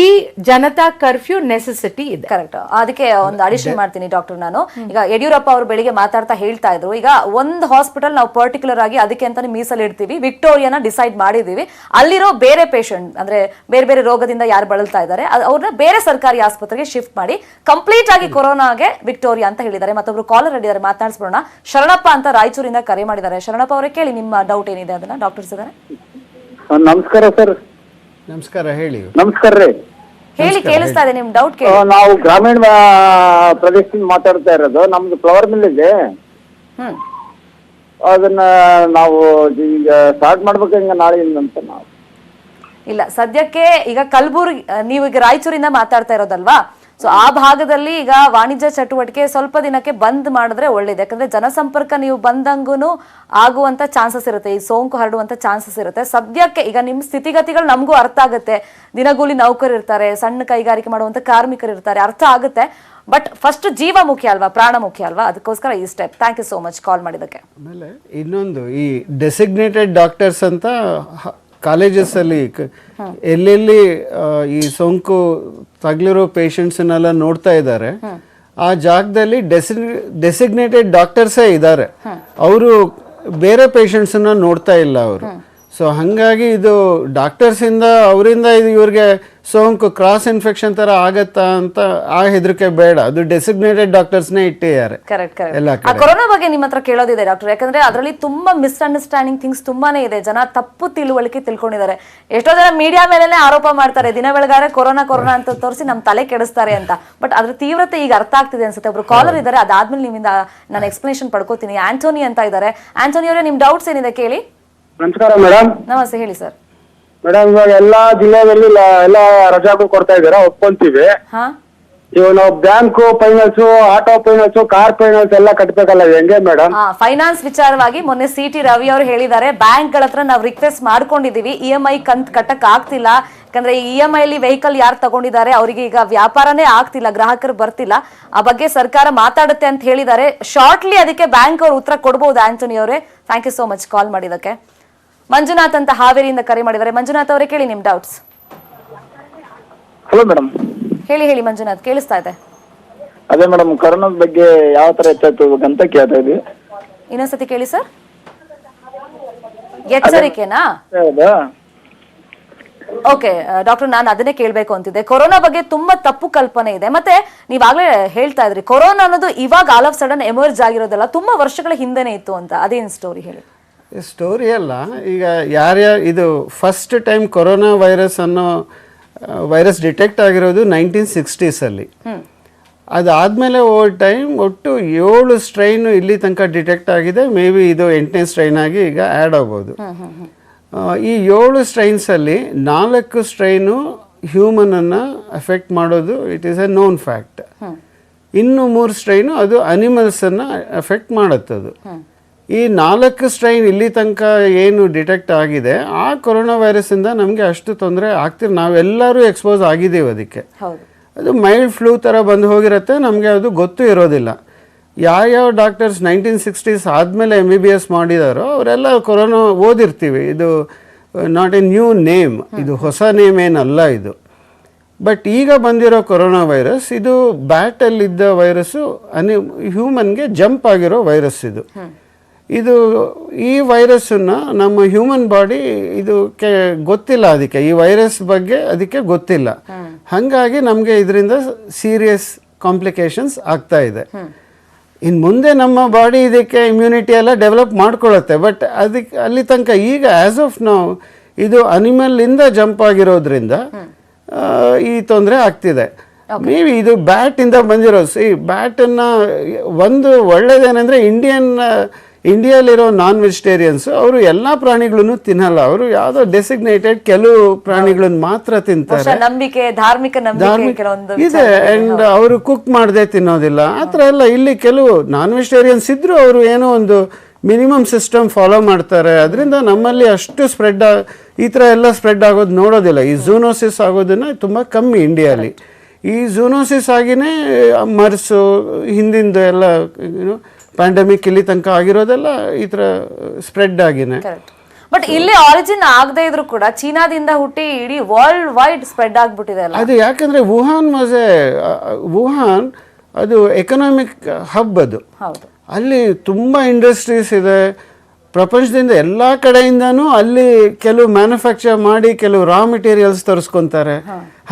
ಈ ಜನತಾ ಕರ್ಫ್ಯೂ ನೆಸೆಸಿಟಿ ಇದೆ. ಕರೆಕ್ಟ್ ಅದಕ್ಕೆ ಒಂದು ಅಡಿಷನ್ ಮಾಡ್ತೀನಿ ಡಾಕ್ಟರ್ ನಾನು. ಈಗ ಯಡಿಯೂರಪ್ಪ ಅವರು ಬೆಳಿಗ್ಗೆ ಮಾತಾಡ್ತಾ ಹೇಳ್ತಾ ಇದ್ರು ಈಗ ಒಂದು ಹಾಸ್ಪಿಟಲ್ ನಾವು ಪರ್ಟಿಕ್ಯುಲರ್ ಆಗಿ ಅದಕ್ಕೆ ಅಂತಾನೆ ಮೀಸಲಿಡ್ತೀವಿ ವಿಕ್ಟೋರಿಯಾನ ಡಿಸೈಡ್ ಮಾಡಿದೀವಿ. ಅಲ್ಲಿರೋ ಬೇರೆ ಪೇಷಂಟ್ ಅಂದ್ರೆ ಬೇರೆ ಬೇರೆ ರೋಗದಿಂದ ಯಾರು ಬಳಲ್ತಾ ಇದ್ದಾರೆ ಅವ್ರನ್ನ ಬೇರೆ ಸರ್ಕಾರಿ ಆಸ್ಪತ್ರೆಗೆ ಶಿಫ್ಟ್ ಮಾಡಿ ಕಂಪ್ಲೀಟ್ ಆಗಿ ಕೊರೋನಾಗೆ ವಿಕ್ಟೋರಿಯಾ ಅಂತ ಹೇಳಿದ್ದಾರೆ. ಮತ್ತೊಬ್ರು ಕಾಲರ್ ಇದ್ದಾರೆ ಮಾತನಾಡಿಸ್ಬಿಡೋಣ. ಶರಣಪ್ಪ ಅಂತ ರಾಯಚೂರಿಂದ ಕರೆ ಮಾಡಿದ್ದಾರೆ. ಶರಣಪ್ಪ ಅವರೇ ಕೇಳಿ ನಿಮ್ಮ ಡೌಟ್ ಏನಿದೆ ಅದನ್ನ? ಡಾಕ್ಟರ್ಸ್ ಇದ್ದಾರೆ ಸರ್, ನಮಸ್ಕಾರ ಸರ್. ನಮಸ್ಕಾರ ಹೇಳಿ. ನಮಸ್ಕಾರ ರೀ. ಹೇಳಿ ಕೇಳಿಸ್ತಾ ಇದೆ ನಿಮ್ ಡೌಟ್ ಕೇಳಿ. ನಾವು ಗ್ರಾಮೀಣ ಪ್ರದೇಶದಿಂದ ಮಾತಾಡ್ತಾ ಇರೋದು. ನಮ್ದು ಫ್ಲವರ್ ಮಿಲ್ ಇದೆ. ಹ್ಮ್. ಅದನ್ನ ನಾವು ಈಗ ಸ್ಟಾರ್ಟ್ ಮಾಡ್ಬೇಕು ಹಿಂಗ ನಾಳೆಯಿಂದ ಅಂತ ನಾವು. ಇಲ್ಲ ಸದ್ಯಕ್ಕೆ ಈಗ ಕಲಬುರ್ಗಿ ನೀವು ಈಗ ರಾಯಚೂರಿಂದ ಮಾತಾಡ್ತಾ ಇರೋದಲ್ವಾ? ಸೊ ಆ ಭಾಗದಲ್ಲಿ ಈಗ ವಾಣಿಜ್ಯ ಚಟುವಟಿಕೆ ಸ್ವಲ್ಪ ದಿನಕ್ಕೆ ಬಂದ್ ಮಾಡಿದ್ರೆ ಒಳ್ಳೇದು. ಯಾಕಂದ್ರೆ ಜನಸಂಪರ್ಕ ನೀವು ಬಂದಂಗೂ ಆಗುವಂತ ಚಾನ್ಸಸ್ ಇರುತ್ತೆ. ಈ ಸೋಂಕು ಹರಡುವಂತ ಚಾನ್ಸಸ್ ಇರುತ್ತೆ. ಸದ್ಯಕ್ಕೆ ಈಗ ನಿಮ್ಮ ಸ್ಥಿತಿಗತಿಗಳು ನಮಗೂ ಅರ್ಥ ಆಗುತ್ತೆ. ದಿನಗೂಲಿ ನೌಕರಿರ್ತಾರೆ ಸಣ್ಣ ಕೈಗಾರಿಕೆ ಮಾಡುವಂತ ಕಾರ್ಮಿಕರು ಇರ್ತಾರೆ, ಅರ್ಥ ಆಗುತ್ತೆ. ಬಟ್ ಫಸ್ಟ್ ಜೀವ ಮುಖ್ಯ ಅಲ್ವಾ, ಪ್ರಾಣ ಮುಖ್ಯ ಅಲ್ವಾ? ಅದಕ್ಕೋಸ್ಕರ ಈ step thank you so much call ಮಾಡಿದಕ್ಕೆ ಇನ್ನೊಂದು, ಈ ಡೆಸಿಗ್ನೇಟೆಡ್ ಡಾಕ್ಟರ್ಸ್ ಅಂತ ಕಾಲೇಜಸ್ಸಲ್ಲಿ ಎಲ್ಲೆಲ್ಲಿ ಈ ಸೋಂಕು ತಗ್ಲಿರೋ ಪೇಷಂಟ್ಸ್ನೆಲ್ಲ ನೋಡ್ತಾ ಇದ್ದಾರೆ ಆ ಜಾಗದಲ್ಲಿ ಡೆಸಿ ಡೆಸಿಗ್ನೇಟೆಡ್ ಡಾಕ್ಟರ್ಸೇ ಇದ್ದಾರೆ. ಅವರು ಬೇರೆ ಪೇಷಂಟ್ಸನ್ನ ನೋಡ್ತಾ ಇಲ್ಲ ಅವರು. ಸೊ ಹಾಗಾಗಿ ಇದು ಡಾಕ್ಟರ್ಸಿಂದ ಅವರಿಂದ ಇದು ಇವ್ರಿಗೆ ಸೋಂಕು ಕ್ರಾಸ್ ಇನ್ಫೆಕ್ಷನ್ ತರ ಆಗತ್ತಾ ಅಂತ ಆ ಹೆದರಿಕೆ ಬೇಡ. ಅದು ಡೆಸಿಗ್ನೇಟೆಡ್ ಡಾಕ್ಟರ್ಸ್ನೇ ಇಟ್ಟಿದ್ದಾರೆ. ಕರೆಕ್ಟ್ ಎಲ್ಲ ಕೊರೋನಾ ಬಗ್ಗೆ ನಿಮ್ಮ ಹತ್ರ ಕೇಳೋದಿದೆ ಡಾಕ್ಟರ್ ಯಾಕಂದ್ರೆ ಅದರಲ್ಲಿ ತುಂಬಾ ಮಿಸ್ಅಂಡರ್ಸ್ಟ್ಯಾಂಡಿಂಗ್ ಥಿಂಗ್ಸ್ ತುಂಬಾನೇ ಇದೆ. ಜನ ತಪ್ಪು ತಿಳುವಳಿಕೆ ತಿಳ್ಕೊಂಡಿದ್ದಾರೆ. ಎಷ್ಟೋ ಜನ ಮೀಡಿಯಾ ಮೇಲೆನೆ ಆರೋಪ ಮಾಡ್ತಾರೆ. ದಿನ ಬೆಳಗಾರೆ ಕೊರೋನಾ ಕೊರೋನಾ ಅಂತ ತೋರಿಸಿ ನಮ್ ತಲೆ ಕೆಡಿಸ್ತಾರೆ ಅಂತ. ಬಟ್ ಅದ್ರ ತೀವ್ರತೆ ಈಗ ಅರ್ಥ ಆಗ್ತಿದೆ ಅನ್ಸುತ್ತೆ. ಒಬ್ರು ಕಾಲರ್ ಇದ್ದಾರೆ. ಅದಾದ್ಮೇಲೆ ನಿಮ್ಮಿಂದ ನಾನು ಎಕ್ಸ್ಪ್ಲನೇಷನ್ ಪಡ್ಕೋತೀನಿ. ಆಂಟೋನಿ ಅಂತ ಇದ್ದಾರೆ. ಆಂಟೋನಿ ಅವರೇ ನಿಮ್ ಡೌಟ್ಸ್ ಏನಿದೆ ಕೇಳಿ? ನಮಸ್ಕಾರ ಮೇಡಮ್ ನಮಸ್ತೆ ಹೇಳಿ ಸರ್. ಮೇಡಮ್ ಇವಾಗ ಎಲ್ಲಾ ಜಿಲ್ಲೆಯಲ್ಲಿ ಎಲ್ಲಾ ರಜಾಗಳು ಕೊಡ್ತಾ ಇದ್ದೀರಾ? ಒಪ್ಕೊಂತೀವಿ. ಹಾ? ಇವಾಗ ನಾವು bank finance auto finance car finance ಎಲ್ಲ ಕಟ್ಬೇಕಲ್ಲ ಇದು ಹೆಂಗೆ ಮೇಡಮ್ ಫೈನಾನ್ಸ್ ವಿಚಾರವಾಗಿ ಮೊನ್ನೆ ಸಿ ಟಿ ರವಿ ಅವರು ಹೇಳಿದ್ದಾರೆ ಬ್ಯಾಂಕ್ಗಳ ಹತ್ರ ನಾವು ರಿಕ್ವೆಸ್ಟ್ ಮಾಡ್ಕೊಂಡಿದೀವಿ ಇ ಎಂ ಐ ಕಂತ್ ಕಟ್ಟಕ್ ಆಗ್ತಿಲ್ಲ. ಯಾಕಂದ್ರೆ ಇ ಎಂ ಐ ಅಲ್ಲಿ ವೆಹಿಕಲ್ ಯಾರು ತಗೊಂಡಿದ್ದಾರೆ ಅವರಿಗೆ ಈಗ ವ್ಯಾಪಾರನೇ ಆಗ್ತಿಲ್ಲ ಗ್ರಾಹಕರು ಬರ್ತಿಲ್ಲ. ಆ ಬಗ್ಗೆ ಸರ್ಕಾರ ಮಾತಾಡುತ್ತೆ ಅಂತ ಹೇಳಿದ್ದಾರೆ. ಶಾರ್ಟ್ಲಿ ಅದಕ್ಕೆ ಬ್ಯಾಂಕ್ ಅವರು ಉತ್ತರ ಕೊಡ್ಬೋದು ಆಂಟೋನಿ ಅವರೇ. Thank you so much call ಮಾಡಿದಕ್ಕೆ ಮಂಜುನಾಥ್ ಅಂತ ಹಾವೇರಿಯಿಂದ ಕರೆ ಮಾಡಿದ್ದಾರೆ. ಮಂಜುನಾಥ್ ಅವರೇ ಕೇಳಿ ನಿಮ್ ಡೌಟ್ಸ್ ಹಲೋ ಮೇಡಮ್ ಹೇಳಿ ಹೇಳಿ ಮಂಜುನಾಥ್ ಕೇಳಿಸ್ತಾ ಇದೆ. ಅದೇ ಮೇಡಮ್ ಕರೋನಾ ಬಗ್ಗೆ ಯಾವ ತರ ಎಚ್ಚರಿಕೆ ಕೇಳ್ತಾ ಇದ್ವಿ. ಇನ್ನೊಂದ್ಸತಿ ಕೇಳಿ ಸರ್ ಎಚ್ಚರಿಕೆನಾ? ಹೌದಾ ಓಕೆ ಡಾಕ್ಟರ್ ನಾನು ಅದನ್ನೇ ಕೇಳಬೇಕು ಅಂತಿದ್ದೆ. ಕೊರೋನಾ ಬಗ್ಗೆ ತುಂಬಾ ತಪ್ಪು ಕಲ್ಪನೆ ಇದೆ. ಮತ್ತೆ ನೀವಾಗಲೇ ಹೇಳ್ತಾ ಇದ್ರಿ ಕೊರೋನಾ ಅನ್ನೋದು ಇವಾಗ ಆಲ್ ಆಫ್ ಸಡನ್ ಎಮರ್ಜ್ ಆಗಿರೋದಲ್ಲ ತುಂಬಾ ವರ್ಷಗಳ ಹಿಂದೆನೆ ಇತ್ತು ಅಂತ. ಅದೇನ್ ಸ್ಟೋರಿ ಹೇಳಿ? ಸ್ಟೋರಿ ಅಲ್ಲ. ಈಗ ಯಾರ್ಯಾರು ಇದು ಫಸ್ಟ್ ಟೈಮ್ ಕೊರೋನಾ ವೈರಸ್ ಅನ್ನೋ ವೈರಸ್ ಡಿಟೆಕ್ಟ್ ಆಗಿರೋದು ನೈನ್ಟೀನ್ ಸಿಕ್ಸ್ಟೀಸಲ್ಲಿ ಅದಾದಮೇಲೆ ಓವರ್ ಟೈಮ್ ಒಟ್ಟು ಏಳು ಸ್ಟ್ರೈನ್ ಇಲ್ಲಿ ತನಕ ಡಿಟೆಕ್ಟ್ ಆಗಿದೆ. ಮೇ ಬಿ ಇದು ಎಂಟನೇ ಸ್ಟ್ರೈನ್ ಆಗಿ ಈಗ ಆ್ಯಡ್ ಆಗ್ಬೋದು. ಈ ಏಳು ಸ್ಟ್ರೈನ್ಸಲ್ಲಿ ನಾಲ್ಕು ಸ್ಟ್ರೈನು ಹ್ಯೂಮನನ್ನು ಎಫೆಕ್ಟ್ ಮಾಡೋದು it is a known fact ಇನ್ನು ಮೂರು ಸ್ಟ್ರೈನು ಅದು ಅನಿಮಲ್ಸನ್ನು ಎಫೆಕ್ಟ್ ಮಾಡುತ್ತದು. ಈ ನಾಲ್ಕು ಸ್ಟ್ರೈನ್ ಇಲ್ಲಿ ತನಕ ಏನು ಡಿಟೆಕ್ಟ್ ಆಗಿದೆ ಆ ಕೊರೋನಾ ವೈರಸ್ಸಿಂದ ನಮಗೆ ಅಷ್ಟು ತೊಂದರೆ ಆಗ್ತಿರ್ ನಾವೆಲ್ಲರೂ ಎಕ್ಸ್ಪೋಸ್ ಆಗಿದ್ದೀವಿ ಅದಕ್ಕೆ. ಅದು ಮೈಲ್ಡ್ ಫ್ಲೂ ಥರ ಬಂದು ಹೋಗಿರುತ್ತೆ ನಮಗೆ ಅದು ಗೊತ್ತು ಇರೋದಿಲ್ಲ. ಯಾವ್ಯಾವ ಡಾಕ್ಟರ್ಸ್ ನೈನ್ಟೀನ್ ಸಿಕ್ಸ್ಟೀಸ್ ಆದಮೇಲೆ ಎಂ ಬಿ ಬಿ ಎಸ್ ಮಾಡಿದಾರೋ ಅವರೆಲ್ಲ ಕೊರೋನಾ ಓದಿರ್ತೀವಿ. ಇದು ನಾಟ್ ಎ ನ್ಯೂ ನೇಮ್ ಇದು ಹೊಸ ನೇಮ್ ಏನಲ್ಲ ಇದು. ಬಟ್ ಈಗ ಬಂದಿರೋ ಕೊರೋನಾ ವೈರಸ್ ಇದು ಬ್ಯಾಟಲ್ಲಿದ್ದ ವೈರಸ್ಸು ಅನಿ ಹ್ಯೂಮನ್ಗೆ ಜಂಪ್ ಆಗಿರೋ ವೈರಸ್ ಇದು. ಇದು ಈ ವೈರಸ್ಸನ್ನು ನಮ್ಮ ಹ್ಯೂಮನ್ ಬಾಡಿ ಇದು ಗೊತ್ತಿಲ್ಲ ಅದಕ್ಕೆ. ಈ ವೈರಸ್ ಬಗ್ಗೆ ಅದಕ್ಕೆ ಗೊತ್ತಿಲ್ಲ. ಹಾಗಾಗಿ ನಮಗೆ ಇದರಿಂದ ಸೀರಿಯಸ್ ಕಾಂಪ್ಲಿಕೇಶನ್ಸ್ ಆಗ್ತಾ ಇದೆ. ಇನ್ನು ಮುಂದೆ ನಮ್ಮ ಬಾಡಿ ಇದಕ್ಕೆ ಇಮ್ಯುನಿಟಿ ಎಲ್ಲ ಡೆವಲಪ್ ಮಾಡ್ಕೊಳ್ಳುತ್ತೆ. ಬಟ್ ಅದಕ್ಕೆ ಅಲ್ಲಿ ತನಕ ಈಗ ಆ್ಯಸ್ ಆಫ್ ನಾವು ಇದು ಅನಿಮಲ್ಲಿಂದ ಜಂಪ್ ಆಗಿರೋದ್ರಿಂದ ಈ ತೊಂದರೆ ಆಗ್ತಿದೆ. ಮೇಬಿ ಇದು ಬ್ಯಾಟಿಂದ ಬಂದಿರೋ ಸಿ ಬ್ಯಾಟನ್ನು ಒಂದು ಒಳ್ಳೇದೇನೆಂದರೆ ಇಂಡಿಯನ್ ಇಂಡಿಯಾಲಿರೋ ನಾನ್ ವೆಜಿಟೇರಿಯನ್ಸ್ ಅವರು ಎಲ್ಲ ಪ್ರಾಣಿಗಳನ್ನು ತಿನ್ನಲ್ಲ. ಅವರು ಯಾವುದೋ ಡೆಸಿಗ್ನೇಟೆಡ್ ಕೆಲವು ಪ್ರಾಣಿಗಳನ್ನ ಮಾತ್ರ ತಿಂತಾರೆ. ನಂಬಿಕೆ ಧಾರ್ಮಿಕ ಇದೆ. ಅಂಡ್ ಅವರು ಕುಕ್ ಮಾಡದೆ ತಿನ್ನೋದಿಲ್ಲ. ಆ ಥರ ಎಲ್ಲ ಇಲ್ಲಿ ಕೆಲವು ನಾನ್ ವೆಜಿಟೇರಿಯನ್ಸ್ ಇದ್ರು ಅವರು ಏನೋ ಒಂದು ಮಿನಿಮಮ್ ಸಿಸ್ಟಮ್ ಫಾಲೋ ಮಾಡ್ತಾರೆ. ಅದರಿಂದ ನಮ್ಮಲ್ಲಿ ಅಷ್ಟು ಸ್ಪ್ರೆಡ್ ಈ ಥರ ಎಲ್ಲ ಸ್ಪ್ರೆಡ್ ಆಗೋದು ನೋಡೋದಿಲ್ಲ. ಈ ಝೂನೋಸಿಸ್ ಆಗೋದನ್ನ ತುಂಬ ಕಮ್ಮಿ ಇಂಡಿಯಾಲಿ ಈ ಝೂನೋಸಿಸ್ ಆಗಿನೇ ಮರ್ಸು ಹಿಂದಿಂದು ಎಲ್ಲ ಏನು ಪ್ಯಾಂಡಮಿಕ್ ಇಲ್ಲಿ ತನಕ ಆಗಿರೋದೆಲ್ಲ ಈ ಥರ ಸ್ಪ್ರೆಡ್ ಆಗಿನೇ. ಕರೆಕ್ಟ್ ಬಟ್ ಇಲ್ಲಿ ಆರಿಜಿನ್ ಆಗದೆ ಇದ್ರು ಕೂಡ ಚೀನಾದಿಂದ ಹುಟ್ಟಿ ಇಡೀ ವರ್ಲ್ಡ್ ವೈಡ್ ಸ್ಪ್ರೆಡ್ ಆಗ್ಬಿಟ್ಟಿದೆ ಅಲ್ಲ? ಅದು ಯಾಕಂದ್ರೆ ವುಹಾನ್ ವಾಸ್ ಎ ವುಹಾನ್ ಅದು ಎಕನಾಮಿಕ್ ಹಬ್ ಅದು. ಹೌದು. ಅಲ್ಲಿ ತುಂಬ ಇಂಡಸ್ಟ್ರೀಸ್ ಇದೆ. ಪ್ರಪಂಚದಿಂದ ಎಲ್ಲ ಕಡೆಯಿಂದನೂ ಅಲ್ಲಿ ಕೆಲವು ಮ್ಯಾನುಫ್ಯಾಕ್ಚರ್ ಮಾಡಿ ಕೆಲವು ರಾ ಮೆಟೀರಿಯಲ್ಸ್ ತರಿಸ್ಕೊತಾರೆ.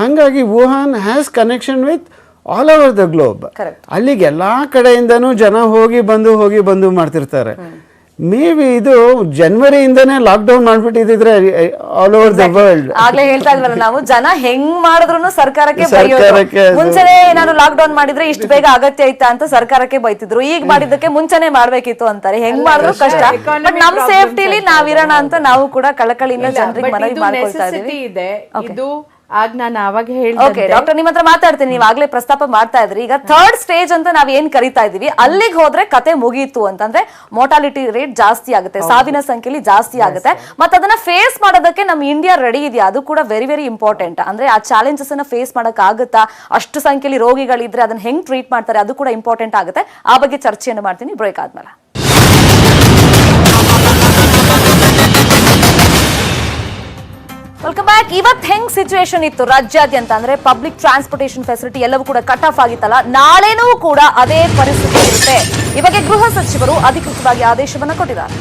ಹಾಗಾಗಿ Wuhan has connection with all over the globe Correct. ಅಲ್ಲಿಗೆ ಎಲ್ಲಾ ಕಡೆಯಿಂದನೂ ಜನ ಹೋಗಿ ಬಂದು ಹೋಗಿ ಬಂದು ಮಾಡ್ತಿರ್ತಾರೆ. ಮೇ ಬಿ ಇದು ಜನವರಿಯಿಂದನೇ ಲಾಕ್ಡೌನ್ ಮಾಡ್ಬಿಟ್ಟಿದ್ರೆ ಆಲ್ ಓವರ್ ದ ವರ್ಲ್ಡ್ ಆಗ್ಲೇ ಹೇಳ್ತಾ ಇದ್ವಲ್ಲ ನಾವು? ಜನ ಹೆಂಗ್ ಮಾಡಿದ್ರು ಸರ್ಕಾರಕ್ಕೆ ಮುಂಚೆನೆ ಏನಾದ್ರು ಲಾಕ್ ಡೌನ್ ಮಾಡಿದ್ರೆ ಇಷ್ಟು ಬೇಗ ಅಗತ್ಯ ಐತಾ ಅಂತ ಸರ್ಕಾರಕ್ಕೆ ಬೈತಿದ್ರು. ಈಗ ಮಾಡಿದ್ದಕ್ಕೆ ಮುಂಚೆನೆ ಮಾಡ್ಬೇಕಿತ್ತು ಅಂತಾರೆ. ಹೆಂಗ್ ಮಾಡಿದ್ರು ಕಷ್ಟ. ಬಟ್ ನಮ್ ಸೇಫ್ಟಿಲಿ ನಾವಿರೋಣ ಅಂತ ನಾವು ಕೂಡ ಕಳಕಳಿಯಿಂದ ಜನರಿಗೆ ಮನವಿ ಮಾಡ್ಕೊಳ್ತಾ ಇದೀವಿ. ಇದೆ. ಇದು ಆಗ ನಾನು ಅವಾಗ ಓಕೆ ಹೇಳಿದೆ ಡಾಕ್ಟರ್ ನಿಮ್ಮ ಹತ್ರ ಮಾತಾಡ್ತೀನಿ. ನೀವು ಆಗ್ಲೇ ಪ್ರಸ್ತಾಪ ಮಾಡ್ತಾ ಇದ್ರಿ. ಈಗ ಥರ್ಡ್ ಸ್ಟೇಜ್ ಅಂತ ನಾವ್ ಏನ್ ಕರಿತಾ ಇದೀವಿ ಅಲ್ಲಿಗೆ ಹೋದ್ರೆ ಕತೆ ಮುಗಿಯಿತು ಅಂತಂದ್ರೆ ಮೋಟಾಲಿಟಿ ರೇಟ್ ಜಾಸ್ತಿ ಆಗುತ್ತೆ. ಸಾವಿನ ಸಂಖ್ಯೆಲಿ ಜಾಸ್ತಿ ಆಗುತ್ತೆ. ಮತ್ತೆ ಅದನ್ನ ಫೇಸ್ ಮಾಡೋದಕ್ಕೆ ನಮ್ ಇಂಡಿಯಾ ರೆಡಿ ಇದೆಯಾ? ಅದು ಕೂಡ ವೆರಿ ವೆರಿ ಇಂಪಾರ್ಟೆಂಟ್ ಅಂದ್ರೆ ಆ ಚಾಲೆಂಜಸ್ ಅನ್ನ ಫೇಸ್ ಮಾಡಕ್ ಆಗುತ್ತಾ? ಅಷ್ಟು ಸಂಖ್ಯೆಲಿ ರೋಗಿಗಳಿದ್ರೆ ಅದನ್ನ ಹೆಂಗ್ ಟ್ರೀಟ್ ಮಾಡ್ತಾರೆ? ಅದು ಕೂಡ ಇಂಪಾರ್ಟೆಂಟ್ ಆಗುತ್ತೆ. ಆ ಬಗ್ಗೆ ಚರ್ಚೆಯನ್ನು ಮಾಡ್ತೀನಿ. ಬ್ರೇಕ್ ಆದ್ಮೇಲೆ. ವೆಲ್ಕಮ್ ಬ್ಯಾಕ್ ಇವತ್ತು ಹೆಂಗ್ ಸಿಚುವೇಶನ್ ಇತ್ತು? ರಾಜ್ಯಾದ್ಯಂತ ಅಂದ್ರೆ ಪಬ್ಲಿಕ್ ಟ್ರಾನ್ಸ್ಪೋರ್ಟೇಷನ್ ಫೆಸಿಲಿಟಿ ಎಲ್ಲವೂ ಕೂಡ ಕಟ್ ಆಫ್ ಆಗಿತ್ತಲ್ಲ? ನಾಳೆನೂ ಕೂಡ ಅದೇ ಪರಿಸ್ಥಿತಿ ಇರುತ್ತೆ. ಇವಾಗ ಗೃಹ ಸಚಿವರು ಅಧಿಕೃತವಾಗಿ ಆದೇಶವನ್ನ ಕೊಟ್ಟಿದ್ದಾರೆ.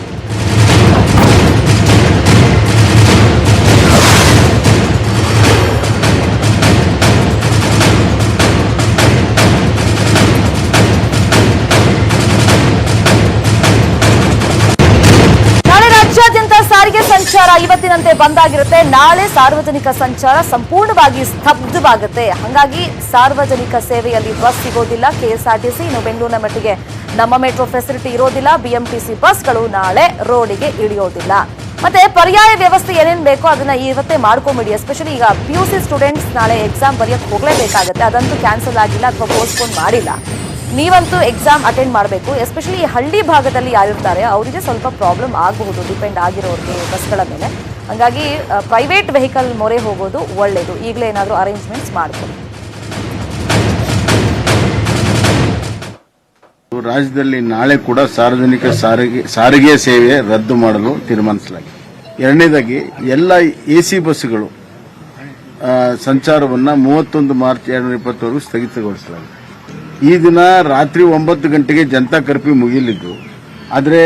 ಸಂಚಾರ ಇವತ್ತಿನಂತೆ ಬಂದ್ ಆಗಿರುತ್ತೆ ನಾಳೆ ಸಾರ್ವಜನಿಕ ಸಂಚಾರ ಸಂಪೂರ್ಣವಾಗಿ ಸ್ತಬ್ಧವಾಗುತ್ತೆ. ಹಾಗಾಗಿ ಸಾರ್ವಜನಿಕ ಸೇವೆಯಲ್ಲಿ ಬಸ್ ಸಿಗೋದಿಲ್ಲ. ಕೆಎಸ್ಆರ್ಟಿಸಿ ಇನ್ನು ಬೆಂಗಳೂರಿನ ಮಟ್ಟಿಗೆ ನಮ್ಮ ಮೆಟ್ರೋ ಫೆಸಿಲಿಟಿ ಇರೋದಿಲ್ಲ. ಬಿಎಂಟಿಸಿ ಬಸ್ಗಳು ನಾಳೆ ರೋಡಿಗೆ ಇಳಿಯೋದಿಲ್ಲ. ಮತ್ತೆ ಪರ್ಯಾಯ ವ್ಯವಸ್ಥೆ ಏನೇನು ಬೇಕೋ ಅದನ್ನ ಇವತ್ತೇ ಮಾಡ್ಕೊಂಬಿಡಿ. ಎಸ್ಪೆಷಲಿ ಈಗ ಪಿ ಯು ಸಿ ಸ್ಟೂಡೆಂಟ್ಸ್ ನಾಳೆ ಎಕ್ಸಾಮ್ ಬರೆಯಕ್ಕೆ ಹೋಗಲೇಬೇಕಾಗುತ್ತೆ. ಅದಂತೂ ಕ್ಯಾನ್ಸಲ್ ಆಗಿಲ್ಲ ಅಥವಾ ಪೋಸ್ಟ್ಪೋನ್ ಮಾಡಿಲ್ಲ. ನೀವಂತೂ ಎಕ್ಸಾಮ್ ಅಟೆಂಡ್ ಮಾಡಬೇಕು. ಎಸ್ಪೆಷಲಿ ಹಳ್ಳಿ ಭಾಗದಲ್ಲಿ ಯಾರಿರ್ತಾರೆ, ಅವರಿಗೆ ಸ್ವಲ್ಪ ಪ್ರಾಬ್ಲಮ್ ಆಗಬಹುದು ಡಿಪೆಂಡ್ ಆಗಿರೋರಿಗೆ ಬಸ್ಗಳ ಮೇಲೆ. ಹಾಗಾಗಿ ಪ್ರೈವೇಟ್ ವೆಹಿಕಲ್ ಮೊರೆ ಹೋಗೋದು ಒಳ್ಳೆಯದು ಈಗಲೇ ಏನಾದರೂ ಅರೇಂಜ್ಮೆಂಟ್ಸ್ ಮಾಡ್ಬೋದು ರಾಜ್ಯದಲ್ಲಿ ನಾಳೆ ಕೂಡ ಸಾರ್ವಜನಿಕ ಸಾರಿಗೆ ಸಾರಿಗೆ ಸೇವೆ ರದ್ದು ಮಾಡಲು ತೀರ್ಮಾನಿಸಲಾಗಿದೆ. ಎರಡನೇದಾಗಿ, ಎಲ್ಲ ಎ ಸಿ ಬಸ್ಸುಗಳು ಸಂಚಾರವನ್ನು ಮೂವತ್ತೊಂದು ಮಾರ್ಚ್ ಎರಡು ಇಪ್ಪತ್ತವರೆಗೂ ಸ್ಥಗಿತಗೊಳಿಸಲಾಗಿದೆ. ಈ ದಿನ ರಾತ್ರಿ ಒಂಬತ್ತು ಗಂಟೆಗೆ ಜನತಾ ಕರ್ಫ್ಯೂ ಮುಗಿಯಲಿದ್ದು ಆದರೆ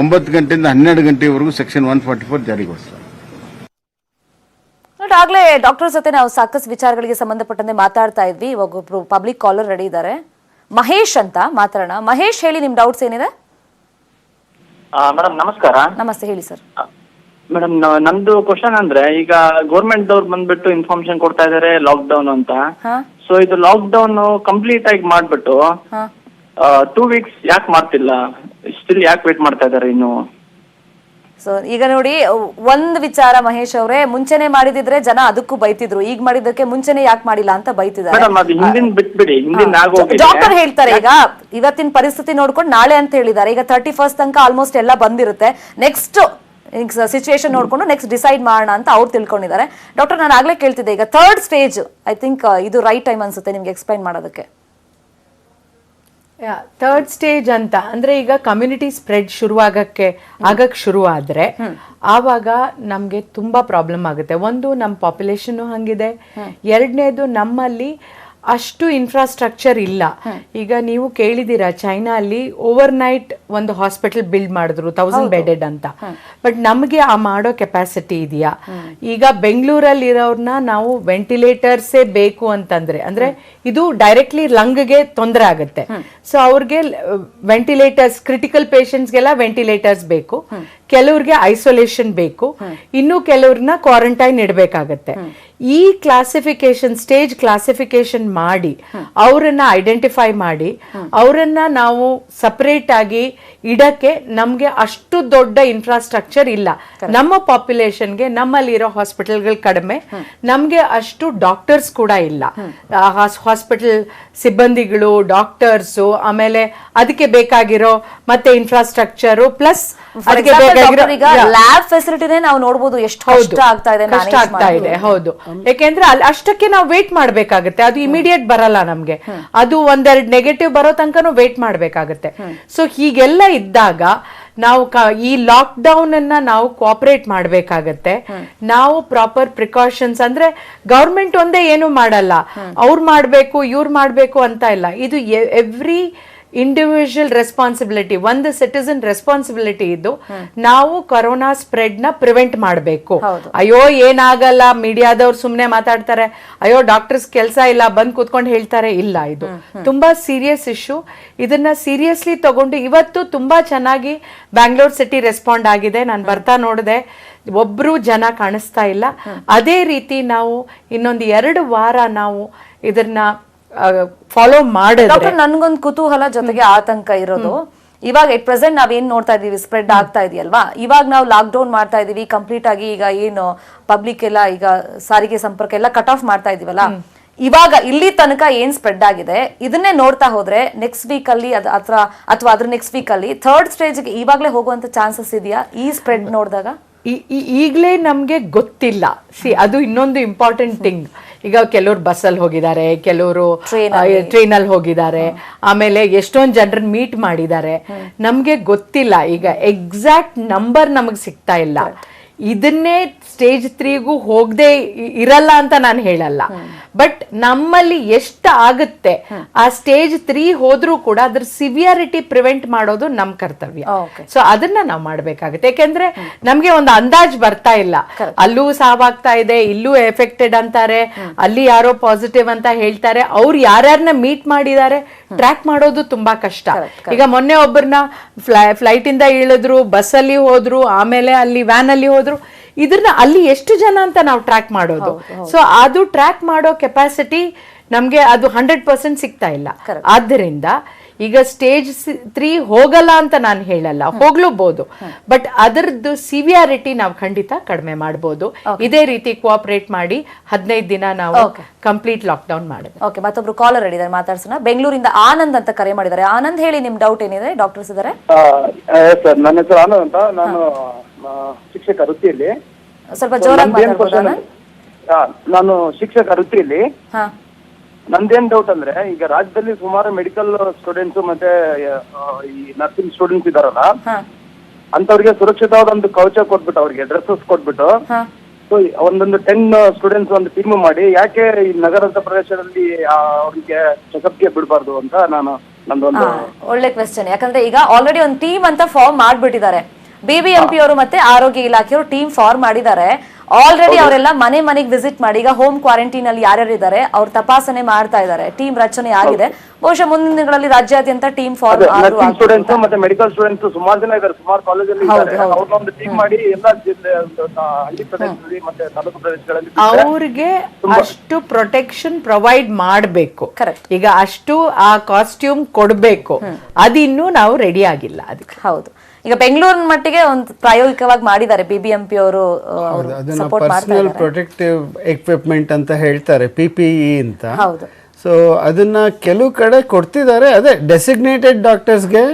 ಒಂಬತ್ತು ಗಂಟೆಯಿಂದ ಹನ್ನೆರಡು ಗಂಟೆವರೆಗೂ ಸೆಕ್ಷನ್ ಒನ್ ಫಾರ್ಟಿ ಫೋರ್ ಜಾರಿಗೊಳಿಸ್ತಾರೆ. ಆಗ್ಲೇ ಡಾಕ್ಟರ್ ಜೊತೆ ನಾವು ಸಾಕಷ್ಟು ವಿಚಾರಗಳಿಗೆ ಸಂಬಂಧಪಟ್ಟಂತೆ ಮಾತಾಡ್ತಾ ಇದ್ವಿ. ಇವಾಗ ಒಬ್ರು ಪಬ್ಲಿಕ್ ಕಾಲರ್ ರೆಡಿ ಇದ್ದಾರೆ. ಮಹೇಶ್ ಅಂತ ಮಾತಾಡೋಣ. ಮಹೇಶ್ ಹೇಳಿ ನಿಮ್ ಡೌಟ್ಸ್ ಏನಿದೆ? ಮೇಡಮ್ ನಮಸ್ಕಾರ. ನಮಸ್ತೆ ಹೇಳಿ ಸರ್ ಮೇಡಮ್ ನಮ್ದು ಕ್ವಶನ್ ಅಂದ್ರೆ ಈಗ ಗೌರ್ಮೆಂಟ್ ದವ್ರು ಬಂದ್ಬಿಟ್ಟು ಇನ್ಫಾರ್ಮೇಶನ್ ಕೊಡ್ತಾ ಇದಾರೆ ಲಾಕ್ ಡೌನ್ ಅಂತ. ಹಾ. ಸೊ ಇದು ಲಾಕ್ ಡೌನ್ ಕಂಪ್ಲೀಟ್ ಆಗಿ ಮಾಡ್ಬಿಟ್ಟು ಹಾ. ಟೂ ವೀಕ್ಸ್ ಯಾಕೆ ಮಾಡ್ತಿಲ್ಲ? ಸ್ಟಿಲ್ ಯಾಕೆ ವೇಟ್ ಮಾಡ್ತಾ ಇದಾರೆ ಇನ್ನು? ಸೊ ಈಗ ನೋಡಿ ಒಂದ್ ವಿಚಾರ ಮಹೇಶ್ ಅವರೇ ಮುಂಚೆನೆ ಮಾಡಿದಿದ್ರೆ ಜನ ಅದಕ್ಕೂ ಬೈತಿದ್ರು. ಈಗ ಮಾಡಿದ್ದಕ್ಕೆ ಮುಂಚೆನೆ ಯಾಕೆ ಮಾಡಿಲ್ಲ ಅಂತ ಬೈತಿದ್ದಾರೆ. ಮೇಡಮ್ ಅದು ಹಿಂದಿನ ಬಿಟ್ಬಿಡಿ ಹಿಂದಿನ ಆಗೋಗಿದೆ. ಡಾಕ್ಟರ್ ಹೇಳ್ತಾರೆ ಈಗ ಇವತ್ತಿನ ಪರಿಸ್ಥಿತಿ ನೋಡ್ಕೊಂಡು ನಾಳೆ ಅಂತ ಹೇಳಿದ್ದಾರೆ. ಈಗ ತರ್ಟಿ ಫಸ್ಟ್ ತನಕ ಆಲ್ಮೋಸ್ಟ್ ಎಲ್ಲ ಬಂದಿರುತ್ತೆ. ನೆಕ್ಸ್ಟ್ ಸಿಚುವೇಶನ್ ನೋಡ್ಕೊಂಡು ನೆಕ್ಸ್ಟ್ ಡಿಸೈಡ್ ಮಾಡೋಣ ಅಂತ ಅವ್ರು ತಿಳ್ಕೊಂಡಿದ್ದಾರೆ. ಡಾಕ್ಟರ್ ನಾನು ಆಗ್ಲೇ ಕೇಳ್ತಿದ್ದೆ ಈಗ ಥರ್ಡ್ ಸ್ಟೇಜ್ ಐ ಥಿಂಕ್ ಇದು ರೈಟ್ ಟೈಮ್ ಅನ್ಸುತ್ತೆ ನಿಮ್ಗೆ ಎಕ್ಸ್ಪ್ಲೈನ್ ಮಾಡೋದಕ್ಕೆ. ಥರ್ಡ್ ಸ್ಟೇಜ್ ಅಂತ ಅಂದ್ರೆ ಈಗ ಕಮ್ಯುನಿಟಿ ಸ್ಪ್ರೆಡ್ ಶುರುವಾಗಕ್ಕೆ ಆಗಕ್ಕೆ ಶುರು ಆದ್ರೆ ಆವಾಗ ನಮ್ಗೆ ತುಂಬಾ ಪ್ರಾಬ್ಲಮ್ ಆಗುತ್ತೆ. ಒಂದು ನಮ್ಮ ಪಾಪ್ಯುಲೇಷನ್ ಹಂಗಿದೆ. ಎರಡನೇದು ನಮ್ಮಲ್ಲಿ ಅಷ್ಟು ಇನ್ಫ್ರಾಸ್ಟ್ರಕ್ಚರ್ ಇಲ್ಲ. ಈಗ ನೀವು ಕೇಳಿದಿರಾ ಚೈನಾ ಅಲ್ಲಿ ಓವರ್ ನೈಟ್ ಒಂದು ಹಾಸ್ಪಿಟಲ್ ಬಿಲ್ಡ್ ಮಾಡಿದ್ರು ತೌಸಂಡ್ ಬೆಡೆಡ್ ಅಂತ. ಬಟ್ ನಮಗೆ ಆ ಮಾಡೋ ಕೆಪಾಸಿಟಿ ಇದೆಯಾ? ಈಗ ಬೆಂಗಳೂರಲ್ಲಿ ಇರೋರ್ನ ನಾವು ವೆಂಟಿಲೇಟರ್ಸೇ ಬೇಕು ಅಂತಂದ್ರೆ ಅಂದ್ರೆ ಇದು ಡೈರೆಕ್ಟ್ಲಿ ಲಂಗ್ಗೆ ತೊಂದರೆ ಆಗುತ್ತೆ. ಸೊ ಅವ್ರಿಗೆ ವೆಂಟಿಲೇಟರ್ಸ್ ಕ್ರಿಟಿಕಲ್ ಪೇಷಂಟ್ಸ್ಗೆಲ್ಲ ವೆಂಟಿಲೇಟರ್ಸ್ ಬೇಕು. ಕೆಲವ್ರಿಗೆ ಐಸೋಲೇಷನ್ ಬೇಕು. ಇನ್ನು ಕೆಲವ್ರನ್ನ ಕ್ವಾರಂಟೈನ್ ಇಡಬೇಕಾಗತ್ತೆ. ಈ ಕ್ಲಾಸಿಫಿಕೇಶನ್ ಸ್ಟೇಜ್ ಕ್ಲಾಸಿಫಿಕೇಶನ್ ಮಾಡಿ ಅವರನ್ನ ಐಡೆಂಟಿಫೈ ಮಾಡಿ ಅವರನ್ನ ನಾವು ಸಪರೇಟ್ ಆಗಿ ಇಡಕ್ಕೆ ನಮ್ಗೆ ಅಷ್ಟು ದೊಡ್ಡ ಇನ್ಫ್ರಾಸ್ಟ್ರಕ್ಚರ್ ಇಲ್ಲ. ನಮ್ಮ ಪಾಪ್ಯುಲೇಷನ್ಗೆ ನಮ್ಮಲ್ಲಿರೋ ಹಾಸ್ಪಿಟಲ್ಗಳು ಕಡಿಮೆ. ನಮ್ಗೆ ಅಷ್ಟು ಡಾಕ್ಟರ್ಸ್ ಕೂಡ ಇಲ್ಲ. ಹಾಸ್ಪಿಟಲ್ ಸಿಬ್ಬಂದಿಗಳು ಡಾಕ್ಟರ್ಸು ಆಮೇಲೆ ಅದಕ್ಕೆ ಬೇಕಾಗಿರೋ ಮತ್ತೆ ಇನ್ಫ್ರಾಸ್ಟ್ರಕ್ಚರು ಪ್ಲಸ್ ಅದಕ್ಕೆ ಲ್ಯಾಬ್ ಫೆಸಿಲಿಟಿನೇ ನಾವು ನೋಡಬಹುದು ಎಷ್ಟು ಕಷ್ಟ ಆಗ್ತಾ ಇದೆ ಕಷ್ಟ ಆಗ್ತಾ ಇದೆ ಹೌದು. ಯಾಕೆಂದ್ರೆ ಅಲ್ಲಿ ಅಷ್ಟಕ್ಕೆ ನಾವು ವೇಟ್ ಮಾಡ್ಬೇಕಾಗತ್ತೆ. ಅದು ಇಮಿಡಿಯೇಟ್ ಬರಲ್ಲ ನಮ್ಗೆ. ಅದು ಒಂದೆರಡು ನೆಗೆಟಿವ್ ಬರೋ ತನಕನೂ ವೇಟ್ ಮಾಡ್ಬೇಕಾಗತ್ತೆ. ಸೊ ಹೀಗೆಲ್ಲ ಇದ್ದಾಗ ನಾವು ಈ ಲಾಕ್ ಡೌನ್ ಅನ್ನ ನಾವು ಕೋಆಪರೇಟ್ ಮಾಡ್ಬೇಕಾಗತ್ತೆ. ನಾವು ಪ್ರಾಪರ್ ಪ್ರಿಕಾಷನ್ಸ್ ಅಂದ್ರೆ ಗೌರ್ಮೆಂಟ್ ಒಂದೇ ಏನು ಮಾಡಲ್ಲ. ಅವ್ರು ಮಾಡ್ಬೇಕು ಇವ್ರು ಮಾಡ್ಬೇಕು ಅಂತ ಇಲ್ಲ. ಇದು ಎವ್ರಿ ಇಂಡಿವಿಜುವಲ್ ರೆಸ್ಪಾನ್ಸಿಬಿಲಿಟಿ ಒಂದು ಸಿಟಿಸನ್ ರೆಸ್ಪಾನ್ಸಿಬಿಲಿಟಿ ಇದ್ದು ನಾವು ಕೊರೋನಾ ಸ್ಪ್ರೆಡ್ನ ಪ್ರಿವೆಂಟ್ ಮಾಡಬೇಕು. ಅಯ್ಯೋ ಏನಾಗಲ್ಲ ಮೀಡಿಯಾದವ್ರು ಸುಮ್ನೆ ಮಾತಾಡ್ತಾರೆ. ಅಯ್ಯೋ ಡಾಕ್ಟರ್ಸ್ ಕೆಲಸ ಇಲ್ಲ ಬಂದ್ ಕೂತ್ಕೊಂಡು ಹೇಳ್ತಾರೆ. ಇಲ್ಲ ಇದು. ತುಂಬಾ ಸೀರಿಯಸ್ ಇಶ್ಯೂ ಇದನ್ನ ಸೀರಿಯಸ್ಲಿ ತಗೊಂಡು ಇವತ್ತು ತುಂಬಾ ಚೆನ್ನಾಗಿ ಬ್ಯಾಂಗ್ಳೂರ್ ಸಿಟಿ ರೆಸ್ಪಾಂಡ್ ಆಗಿದೆ. ನಾನು ಬರ್ತಾ ನೋಡಿದೆ. ಒಬ್ರು ಜನ ಕಾಣಿಸ್ತಾ ಇಲ್ಲ. ಅದೇ ರೀತಿ ನಾವು ಇನ್ನೊಂದು ಎರಡು ವಾರ ನಾವು ಇದನ್ನ ಫಾಲೋ ಮಾಡಿದ್ರೆ ನನ್ಗೊಂದು ಕುತೂಹಲ ಜೊತೆಗೆ ಆತಂಕ ಇರೋದು. ಇವಾಗ ಎಟ್ ಪ್ರೆಸೆಂಟ್ ಏನ್ ನೋಡ್ತಾ ಇದೀವಿ? ಸ್ಪ್ರೆಡ್ ಆಗ್ತಾ ಇದೆಯಲ್ವಾ? ಇವಾಗ ನಾವು ಲಾಕ್ ಡೌನ್ ಮಾಡ್ತಾ ಇದೀವಿ ಕಂಪ್ಲೀಟ್ ಆಗಿ ಈಗ ಏನು ಪಬ್ಲಿಕ್ ಎಲ್ಲ ಈಗ ಸಾರಿಗೆ ಸಂಪರ್ಕ ಎಲ್ಲ ಕಟ್ ಆಫ್ ಮಾಡ್ತಾ ಇದೀವಲ್ಲ? ಇವಾಗ ಇಲ್ಲಿ ತನಕ ಏನ್ ಸ್ಪ್ರೆಡ್ ಆಗಿದೆ? ಇದನ್ನೇ ನೋಡ್ತಾ ಹೋದ್ರೆ ನೆಕ್ಸ್ಟ್ ವೀಕ್ ಅಲ್ಲಿ ಅದ್ ಅಥವಾ ಅಥವಾ ಅದ್ರ ನೆಕ್ಸ್ಟ್ ವೀಕ್ ಅಲ್ಲಿ ಥರ್ಡ್ ಸ್ಟೇಜ್ಗೆ ಇವಾಗ್ಲೇ ಹೋಗುವಂತ ಚಾನ್ಸಸ್ ಇದೆಯಾ ಈ ಸ್ಪ್ರೆಡ್ ನೋಡಿದಾಗ? ಈಗ್ಲೇ ನಮ್ಗೆ ಗೊತ್ತಿಲ್ಲ. ಸಿ ಅದು ಇನ್ನೊಂದು ಇಂಪಾರ್ಟೆಂಟ್ ಥಿಂಗ್ ಈಗ ಕೆಲವ್ರು ಬಸ್ಸಲ್ಲಿ ಹೋಗಿದ್ದಾರೆ ಕೆಲವರು ಟ್ರೈನ್ ಅಲ್ಲಿ. ಹೋಗಿದ್ದಾರೆ. ಆಮೇಲೆ ಎಷ್ಟೊಂದ್ ಜನರನ್ನ ಮೀಟ್ ಮಾಡಿದ್ದಾರೆ. ನಮ್ಗೆ ಗೊತ್ತಿಲ್ಲ. ಈಗ ಎಕ್ಸಾಕ್ಟ್ ನಂಬರ್ ನಮಗೆ ಸಿಗ್ತಾ ಇಲ್ಲ. ಇದನ್ನೇ ಸ್ಟೇಜ್ ತ್ರೀಗೂ ಹೋಗದೆ ಇರಲ್ಲ ಅಂತ ನಾನು ಹೇಳಲ್ಲ. ಬಟ್ ನಮ್ಮಲ್ಲಿ ಎಷ್ಟು ಆಗುತ್ತೆ ಆ ಸ್ಟೇಜ್ ತ್ರೀ ಹೋದ್ರೂ ಕೂಡ ಅದ್ರ ಸಿವಿಯಾರಿಟಿ ಪ್ರಿವೆಂಟ್ ಮಾಡೋದು ನಮ್ ಕರ್ತವ್ಯ. ಸೊ ಅದನ್ನ ನಾವು ಮಾಡ್ಬೇಕಾಗುತ್ತೆ. ಯಾಕೆಂದ್ರೆ ನಮ್ಗೆ ಒಂದು ಅಂದಾಜ್ ಬರ್ತಾ ಇಲ್ಲ. ಅಲ್ಲೂ ಸಾವಾಗ್ತಾ ಇದೆ ಇಲ್ಲೂ ಎಫೆಕ್ಟೆಡ್ ಅಂತಾರೆ ಅಲ್ಲಿ ಯಾರೋ ಪಾಸಿಟಿವ್ ಅಂತ ಹೇಳ್ತಾರೆ ಅವ್ರು ಯಾರ್ಯಾರನ್ನ ಮೀಟ್ ಮಾಡಿದ್ದಾರೆ ಟ್ರ್ಯಾಕ್ ಮಾಡೋದು ತುಂಬಾ ಕಷ್ಟ. ಈಗ ಮೊನ್ನೆ ಒಬ್ಬರನ್ನ ಫ್ಲೈಟ್ ಇಂದ ಇಳಿದ್ರು ಬಸ್ಸಲ್ಲಿ ಹೋದ್ರು ಆಮೇಲೆ ಅಲ್ಲಿ ವ್ಯಾನ್ ಅಲ್ಲಿ ಹೋದ್ರು ಇದನ್ನ ಅಲ್ಲಿ ಎಷ್ಟು ಜನ ಅಂತ ನಾವು ಟ್ರ್ಯಾಕ್ ಮಾಡೋದು. ಸೊ ಅದು ಟ್ರ್ಯಾಕ್ ಮಾಡೋ ಕೆಪಾಸಿಟಿ ನಮ್ಗೆ ಅದು ಹಂಡ್ರೆಡ್ ಪರ್ಸೆಂಟ್ ಸಿಗ್ತಾ ಇಲ್ಲ. ಆದ್ದರಿಂದ ಈಗ ಸ್ಟೇಜ್ ತ್ರೀ ಹೋಗಲ್ಲ ಅಂತ ನಾನು ಹೇಳಲ್ಲ. ಹೋಗ್ಲೂಬಹುದು ಬಟ್ ಅದರದ್ದು ಸಿವಿಯಾರಿಟಿ ನಾವು ಖಂಡಿತ ಕಡಿಮೆ ಮಾಡಬಹುದು ಇದೇ ರೀತಿ ಕೋಆಪರೇಟ್ ಮಾಡಿ ಹದಿನೈದು ದಿನ ನಾವು ಕಂಪ್ಲೀಟ್ ಲಾಕ್ಡೌನ್ ಮಾಡಿದ್ವಿ ಓಕೆ ಮತ್ತೊಬ್ರು ಕಾಲರ್ ಹೇಳಿದ್ದಾರೆ ಮಾತಾಡ್ಸೋಣ. ಬೆಂಗಳೂರಿಂದ ಆನಂದ್ ಅಂತ ಕರೆ ಮಾಡಿದ್ದಾರೆ. ಆನಂದ್ ಹೇಳಿ ನಿಮ್ ಡೌಟ್ ಏನಿದೆ? ಡಾಕ್ಟರ್ಸ್ ಇದ್ದಾರೆ? ಸರ್ ನನ್ನ ಹೆಸರು ಆನಂದ್ ಅಂತ. ನಾನು ಶಿಕ್ಷಕ ವೃತ್ತಿಯಲ್ಲಿ. ಸ್ವಲ್ಪ ಜೋರಾಗಿ ಮಾತಾಡ್ಬೋದು ನಾನು ಶಿಕ್ಷಕ ವೃತ್ತಿಯಲ್ಲಿ. ಹಾ. ನಂದೇನ್ ಡೌಟ್ ಅಂದ್ರೆ ಈಗ ರಾಜ್ಯದಲ್ಲಿ ಸುಮಾರು ಮೆಡಿಕಲ್ ಸ್ಟೂಡೆಂಟ್ಸ್ ಮತ್ತೆ ಈ ನರ್ಸಿಂಗ್ ಸ್ಟೂಡೆಂಟ್ಸ್ ಇದಾರಲ್ಲ ಅಂತವ್ರಿಗೆ ಸುರಕ್ಷಿತವಾದ ಒಂದು ಕವಚ ಕೊಟ್ಬಿಟ್ಟು ಅವ್ರಿಗೆ ಡ್ರೆಸ್ಸಸ್ ಕೊಟ್ಬಿಟ್ಟು ಸೊ ಒಂದೊಂದು ಟೆನ್ ಸ್ಟೂಡೆಂಟ್ಸ್ ಒಂದು ಟೀಮ್ ಮಾಡಿ ಯಾಕೆ ಈ ನಗರದ ಪ್ರದೇಶದಲ್ಲಿ ಅವ್ರಿಗೆ ಚೆಕಪ್ಗೆ ಬಿಡಬಾರ್ದು ಅಂತ ನಾನು ನಂದೊಂದು ಒಳ್ಳೆ ಕ್ವೆಶನ್ ಯಾಕಂದ್ರೆ ಈಗ ಆಲ್ರೆಡಿ ಒಂದು ಟೀಮ್ ಅಂತ ಫಾರ್ಮ್ ಮಾಡ್ಬಿಟ್ಟಿದ್ದಾರೆ. ಬಿಬಿಎಂಪಿ ಅವರು ಮತ್ತೆ ಆರೋಗ್ಯ ಇಲಾಖೆಯವರು ಟೀಮ್ ಫಾರ್ಮ್ ಮಾಡಿದ್ದಾರೆ. ಆಲ್ರೆಡಿ ಅವರೆಲ್ಲ ಮನೆ ಮನೆಗೆ ವಿಸಿಟ್ ಮಾಡಿ ಈಗ ಹೋಮ್ ಕ್ವಾರಂಟೈನ್ ಅಲ್ಲಿ ಯಾರ್ಯಾರು ಇದ್ದಾರೆ ಅವ್ರ ತಪಾಸಣೆ ಮಾಡ್ತಾ ಇದ್ದಾರೆ. ಟೀಮ್ ರಚನೆ ಆಗಿದೆ. ಬಹುಶಃ ಮುಂದಿನ ದಿನಗಳಲ್ಲಿ ರಾಜ್ಯಾದ್ಯಂತ ಟೀಮ್ ಫಾರ್ಮ್ ಸ್ಟೂಡೆಂಟ್ಸ್ ಮತ್ತೆ ಮೆಡಿಕಲ್ ಸ್ಟೂಡೆಂಟ್ಸ್ ಸುಮಾರು ಜನ ಇದ್ದಾರೆ. ಸುಮಾರು ಕಾಲೇಜಲ್ಲಿ ಒಂದು ಟೀಮ್ ಮಾಡಿ ಎಲ್ಲಾ ಹಳ್ಳಿ ಪ್ರದೇಶದಲ್ಲಿ ಮತ್ತೆ ತಾಲೂಕು ಪ್ರದೇಶಗಳಲ್ಲಿ ಅವ್ರಿಗೆ ಅಷ್ಟು ಪ್ರೊಟೆಕ್ಷನ್ ಪ್ರೊವೈಡ್ ಮಾಡಬೇಕು. ಕರೆಕ್ಟ್ ಈಗ ಅಷ್ಟು ಆ ಕಾಸ್ಟ್ಯೂಮ್ ಕೊಡ್ಬೇಕು. ಅದಿನ್ನೂ ನಾವು ರೆಡಿ ಆಗಿಲ್ಲ ಅದಕ್ಕೆ. ಹೌದು. ಈಗ ಬೆಂಗಳೂರಿನ ಮಟ್ಟಿಗೆ ಒಂದು ಪ್ರಾಯೋಗಿಕವಾಗಿ ಮಾಡಿದ್ದಾರೆ ಬಿಬಿಎಂಪಿ ಅವರು ಅದನ್ನ ಸಪೋರ್ಟ್ ಮಾಡ್ತಾ ಪರ್ಸನಲ್ ಪ್ರೊಟೆಕ್ಟಿವ್ ಎಕ್ವಿಪ್ಮೆಂಟ್ ಅಂತ ಹೇಳ್ತಾರೆ ಪಿ ಪಿ ಇ ಅಂತ. ಸೊ ಅದನ್ನ ಕೆಲವು ಕಡೆ ಕೊಡ್ತಿದ್ದಾರೆ. ಅದೇ ಡೆಸಿಗ್ನೇಟೆಡ್ ಡಾಕ್ಟರ್ಸ್ಗೆ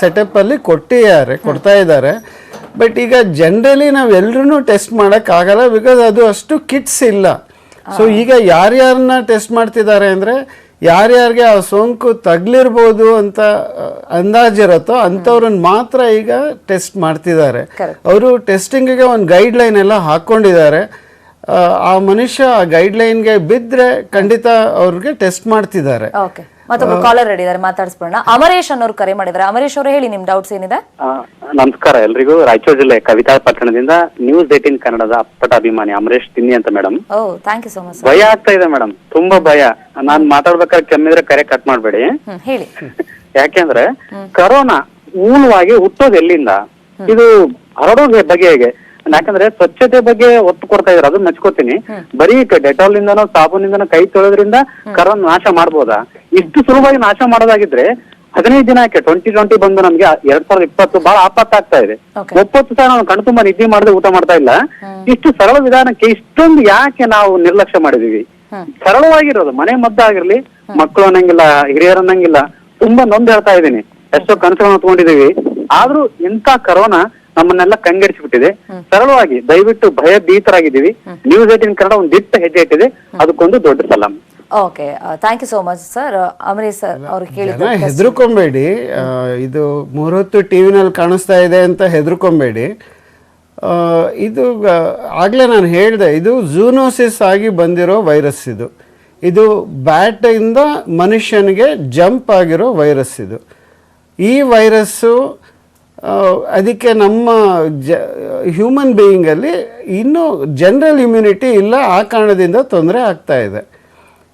ಸೆಟಪ್ ಅಲ್ಲಿ ಕೊಟ್ಟಿದ್ದಾರೆ ಕೊಡ್ತಾ ಇದ್ದಾರೆ. ಬಟ್ ಈಗ ಜನರಲಿ ನಾವ್ ಎಲ್ರೂ ಟೆಸ್ಟ್ ಆಗಲ್ಲ ಬಿಕಾಸ್ ಅದು ಅಷ್ಟು ಕಿಟ್ಸ್ ಇಲ್ಲ. ಸೊ ಈಗ ಯಾರ್ಯಾರನ್ನ ಟೆಸ್ಟ್ ಮಾಡ್ತಿದ್ದಾರೆ ಅಂದ್ರೆ ಯಾರ್ಯಾರಿಗೆ ಆ ಸೋಂಕು ತಗ್ಲಿರ್ಬೋದು ಅಂತ ಅಂದಾಜಿರುತ್ತೋ ಅಂಥವ್ರನ್ನ ಮಾತ್ರ ಈಗ ಟೆಸ್ಟ್ ಮಾಡ್ತಿದ್ದಾರೆ. ಅವರು ಟೆಸ್ಟಿಂಗಿಗೆ ಒಂದು ಗೈಡ್ ಲೈನ್ ಎಲ್ಲ ಹಾಕ್ಕೊಂಡಿದ್ದಾರೆ ಆ, ಮನುಷ್ಯ ಆ ಗೈಡ್ ಲೈನ್ಗೆ ಬಿದ್ದರೆ ಖಂಡಿತ ಅವ್ರಿಗೆ ಟೆಸ್ಟ್ ಮಾಡ್ತಿದ್ದಾರೆ. ಮತ್ತೊಬ್ರು ಕಾಲರ್ ರೆಡಿ ಇದ್ದಾರೆ ಮಾತಾಡಿಸ್ಬೋಣ ಅಮರೇಶ್ ಅನ್ನೋರು ಕರೆ ಮಾಡಿದ್ದಾರೆ. ಅಮರೇಶ್ ಅವರು ಹೇಳಿ ನಿಮ್ ಡೌಟ್ಸ್ ಏನಿದೆ? ನಮಸ್ಕಾರ ಎಲ್ರಿಗೂ. ರಾಯಚೂರು ಜಿಲ್ಲೆ ಕವಿತಾ ಪಟ್ಟಣದಿಂದ ನ್ಯೂಸ್ ಏಟೀನ್ ಕನ್ನಡದ ಅಪ್ಪಟ ಅಭಿಮಾನಿ ಅಮರೇಶ್ ತಿನ್ನಿ ಅಂತ madam oh thank you so much ಭಯ ಆಗ್ತಾ ಇದೆ ಮೇಡಮ್ ತುಂಬಾ ಭಯ. ನಾನ್ ಮಾತಾಡ್ಬೇಕಾದ್ರೆ ಕೆಮ್ಮಿದ್ರೆ ಕರೆ ಕಟ್ ಮಾಡ್ಬೇಡಿ. ಹ್ಮ್ ಹೇಳಿ. (laughs) ಯಾಕೆಂದ್ರೆ ಕರೋನಾ ಮೂಲವಾಗಿ ಹುಟ್ಟೋದು ಎಲ್ಲಿಂದ? ಇದು ಹರಡೋದ್ ಬಗ್ಗೆ ಹೇಗೆ? ಯಾಕಂದ್ರೆ ಸ್ವಚ್ಛತೆ ಬಗ್ಗೆ ಒತ್ತು ಕೊಡ್ತಾ ಇದ್ರು ಅದನ್ನ ಮೆಚ್ಕೋತೀನಿ ಬರೀ ಡೆಟಾಲ್ ಇಂದನೋ ಸಾಬೂನಿಂದನೋ ಕೈ ತೊಳೆದ್ರಿಂದ ಕರೋನಾ ನಾಶ ಮಾಡ್ಬೋದಾ? ಇಷ್ಟು ಸುಲಭವಾಗಿ ನಾಶ ಮಾಡೋದಾಗಿದ್ರೆ ಹದಿನೈದು ದಿನ ಯಾಕೆ ಟ್ವೆಂಟಿ ಟ್ವೆಂಟಿ ಬಂದು ನಮ್ಗೆ ಎರಡ್ ಸಾವಿರದ ಇಪ್ಪತ್ತು ಬಹಳ ಆಪತ್ತು ಆಗ್ತಾ ಇದೆ. ಒಪ್ಪತ್ತು ಸಹ ನಾವು ಕಣ್ ತುಂಬಾ ನಿದ್ದೆ ಮಾಡದೆ ಊಟ ಮಾಡ್ತಾ ಇಲ್ಲ. ಇಷ್ಟು ಸರಳ ವಿಧಾನಕ್ಕೆ ಇಷ್ಟೊಂದು ಯಾಕೆ ನಾವು ನಿರ್ಲಕ್ಷ್ಯ ಮಾಡಿದೀವಿ ಸರಳವಾಗಿರೋದು ಮನೆ ಮದ್ದಾಗಿರ್ಲಿ ಮಕ್ಕಳು ಅನ್ನಂಗಿಲ್ಲ ಹಿರಿಯರು ಅನ್ನಂಗಿಲ್ಲ ತುಂಬಾ ನೊಂದ್ ಹೇಳ್ತಾ ಇದ್ದೀನಿ. ಎಷ್ಟೋ ಕನಸುಗಳನ್ನು ತಗೊಂಡಿದೀವಿ ಆದ್ರೂ ಇಂಥ ಕರೋನಾ ನಮ್ಮನ್ನೆಲ್ಲ ಕಂಗೆಡಿಸ್ಬಿಟ್ಟಿದೆ ಸರಳವಾಗಿ ದಯವಿಟ್ಟು ಭಯ ಭೀತರಾಗಿದ್ದೀವಿ ನ್ಯೂಸ್ ಏಟಿನ್ ಕನ್ನಡ ಒಂದು ದಿಟ್ಟ ಹೆಜ್ಜೆ ಇಟ್ಟಿದೆ. ಅದಕ್ಕೊಂದು ದೊಡ್ಡ ಸಲಾಮ್ okay thank you so much sir Amarish sir ಅವ್ರು ಜನ ಕೇಳಿದ್ರು ಹೆದರ್ಕೊಂಬೇಡಿ. ಇದು ಮೂರೊತ್ತು ಟಿ ವಿನಲ್ಲಿ ಕಾಣಿಸ್ತಾ ಇದೆ ಅಂತ ಹೆದರ್ಕೊಂಬೇಡಿ. ಇದು ಆಗಲೇ ಆಗ್ಲೇ ನಾನು ಹೇಳಿದೆ ಇದು ಝೂನೋಸಿಸ್ ಆಗಿ ಬಂದಿರೋ ವೈರಸ್ ಇದು. ಇದು ಬ್ಯಾಟಿಂದ ಮನುಷ್ಯನಿಗೆ ಜಂಪ್ ಆಗಿರೋ ವೈರಸ್ ಇದು. ಈ ವೈರಸ್ಸು ಅದಕ್ಕೆ ನಮ್ಮ ಜ ಹ್ಯೂಮನ್ ಬೀಯಿಂಗಲ್ಲಿ ಇನ್ನೂ ಜನರಲ್ ಇಮ್ಯುನಿಟಿ ಇಲ್ಲ ಆ ಕಾರಣದಿಂದ ತೊಂದರೆ ಆಗ್ತಾ ಇದೆ.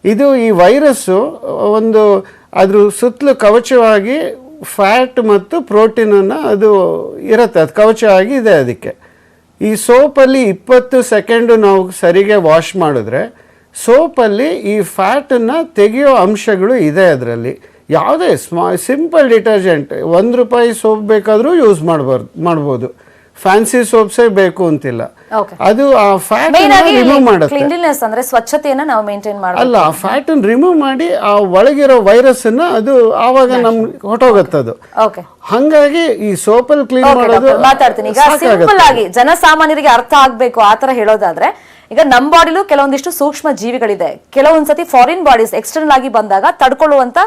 ಇದು ಈ ವೈರಸ್ಸು, ಒಂದು ಅದ್ರ ಸುತ್ತಲೂ ಕವಚವಾಗಿ ಫ್ಯಾಟ್ ಮತ್ತು ಪ್ರೋಟೀನನ್ನು ಅದು ಇರುತ್ತೆ. ಅದು ಕವಚವಾಗಿ ಇದೆ ಅದಕ್ಕೆ. ಈ ಸೋಪಲ್ಲಿ ಇಪ್ಪತ್ತು ಸೆಕೆಂಡು ನಾವು ಸರಿಗೆ ವಾಶ್ ಮಾಡಿದ್ರೆ ಸೋಪಲ್ಲಿ ಈ ಫ್ಯಾಟನ್ನು ತೆಗೆಯೋ ಅಂಶಗಳು ಇದೆ ಅದರಲ್ಲಿ. ಯಾವುದೇ ಸ್ಮಾ, ಸಿಂಪಲ್ ಡಿಟರ್ಜೆಂಟ್, ಒಂದು ರೂಪಾಯಿ ಸೋಪ್ ಬೇಕಾದರೂ ಯೂಸ್ ಮಾಡ್ಬಾರ್ದು, ಮಾಡ್ಬೋದು. ಫ್ಯಾನ್ಸಿ ಸೋಪ್ಸೇ ಬೇಕು ಅಂತಿಲ್ಲ. ಅದು ಆ ಫ್ಯಾಟ್ ರಿಮೂವ್ ಮಾಡುತ್ತೆ. ಅಂದ್ರೆ ಸ್ವಚ್ಛತೆಯನ್ನ ನಾವು ಮೇಂಟೈನ್ ಮಾಡೋದು ಅಲ್ಲ ಆ ಫ್ಯಾಟ್ ರಿಮೂವ್ ಮಾಡಿ ಆ ಒಳಗಿರೋ ವೈರಸ್ಸನ್ನ ಅದು ಆವಾಗ ನಮ್ ಹೊಟ್ಟೋಗತ್ತದು ಓಕೆ ಹಂಗಾಗಿ ಈ ಸೋಪಲ್ ಕ್ಲೀನ್ ಮಾಡೋದು ಮಾತಾಡ್ತೀನಿ. ಈಗ. ಸಿಂಪಲ್ ಆಗಿ ಜನಸಾಮಾನ್ಯರಿಗೆ ಅರ್ಥ ಆಗ್ಬೇಕು ತರ ಹೇಳೋದಾದ್ರೆ ಈಗ ನಮ್ ಬಾಡಿಲೂ ಕೆಲವೊಂದಿಷ್ಟು ಸೂಕ್ಷ್ಮ ಜೀವಿಗಳಿದೆ. ಕೆಲವೊಂದ್ಸತಿ ಫಾರಿನ್ ಬಾಡೀಸ್ ಎಕ್ಸ್ಟರ್ನಲ್ ಆಗಿ ಬಂದಾಗ ತಡ್ಕೊಳ್ಳುವಂತ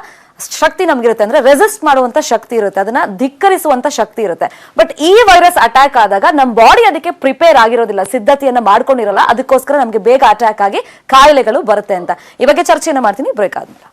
ಶಕ್ತಿ ನಮ್ಗಿರುತ್ತೆ ಅಂದ್ರೆ ರೆಸಿಸ್ಟ್ ಮಾಡುವಂತ ಶಕ್ತಿ ಇರುತ್ತೆ, ಅದನ್ನ ಧಿಕ್ಕರಿಸುವಂತ ಶಕ್ತಿ ಇರುತ್ತೆ. ಬಟ್ ಈ ವೈರಸ್ ಅಟ್ಯಾಕ್ ಆದಾಗ ನಮ್ ಬಾಡಿ ಅದಕ್ಕೆ ಪ್ರಿಪೇರ್ ಆಗಿರೋದಿಲ್ಲ, ಸಿದ್ಧತೆಯನ್ನ ಮಾಡ್ಕೊಂಡಿರಲ್ಲ, ಅದಕ್ಕೋಸ್ಕರ ನಮ್ಗೆ ಬೇಗ ಅಟ್ಯಾಕ್ ಆಗಿ ಕಾಯಿಲೆಗಳು ಬರುತ್ತೆ ಅಂತ. ಬಗ್ಗೆ ಚರ್ಚೆಯನ್ನ ಮಾಡ್ತೀನಿ ಬ್ರೇಕ್ ಆದ್ಮೇಲೆ.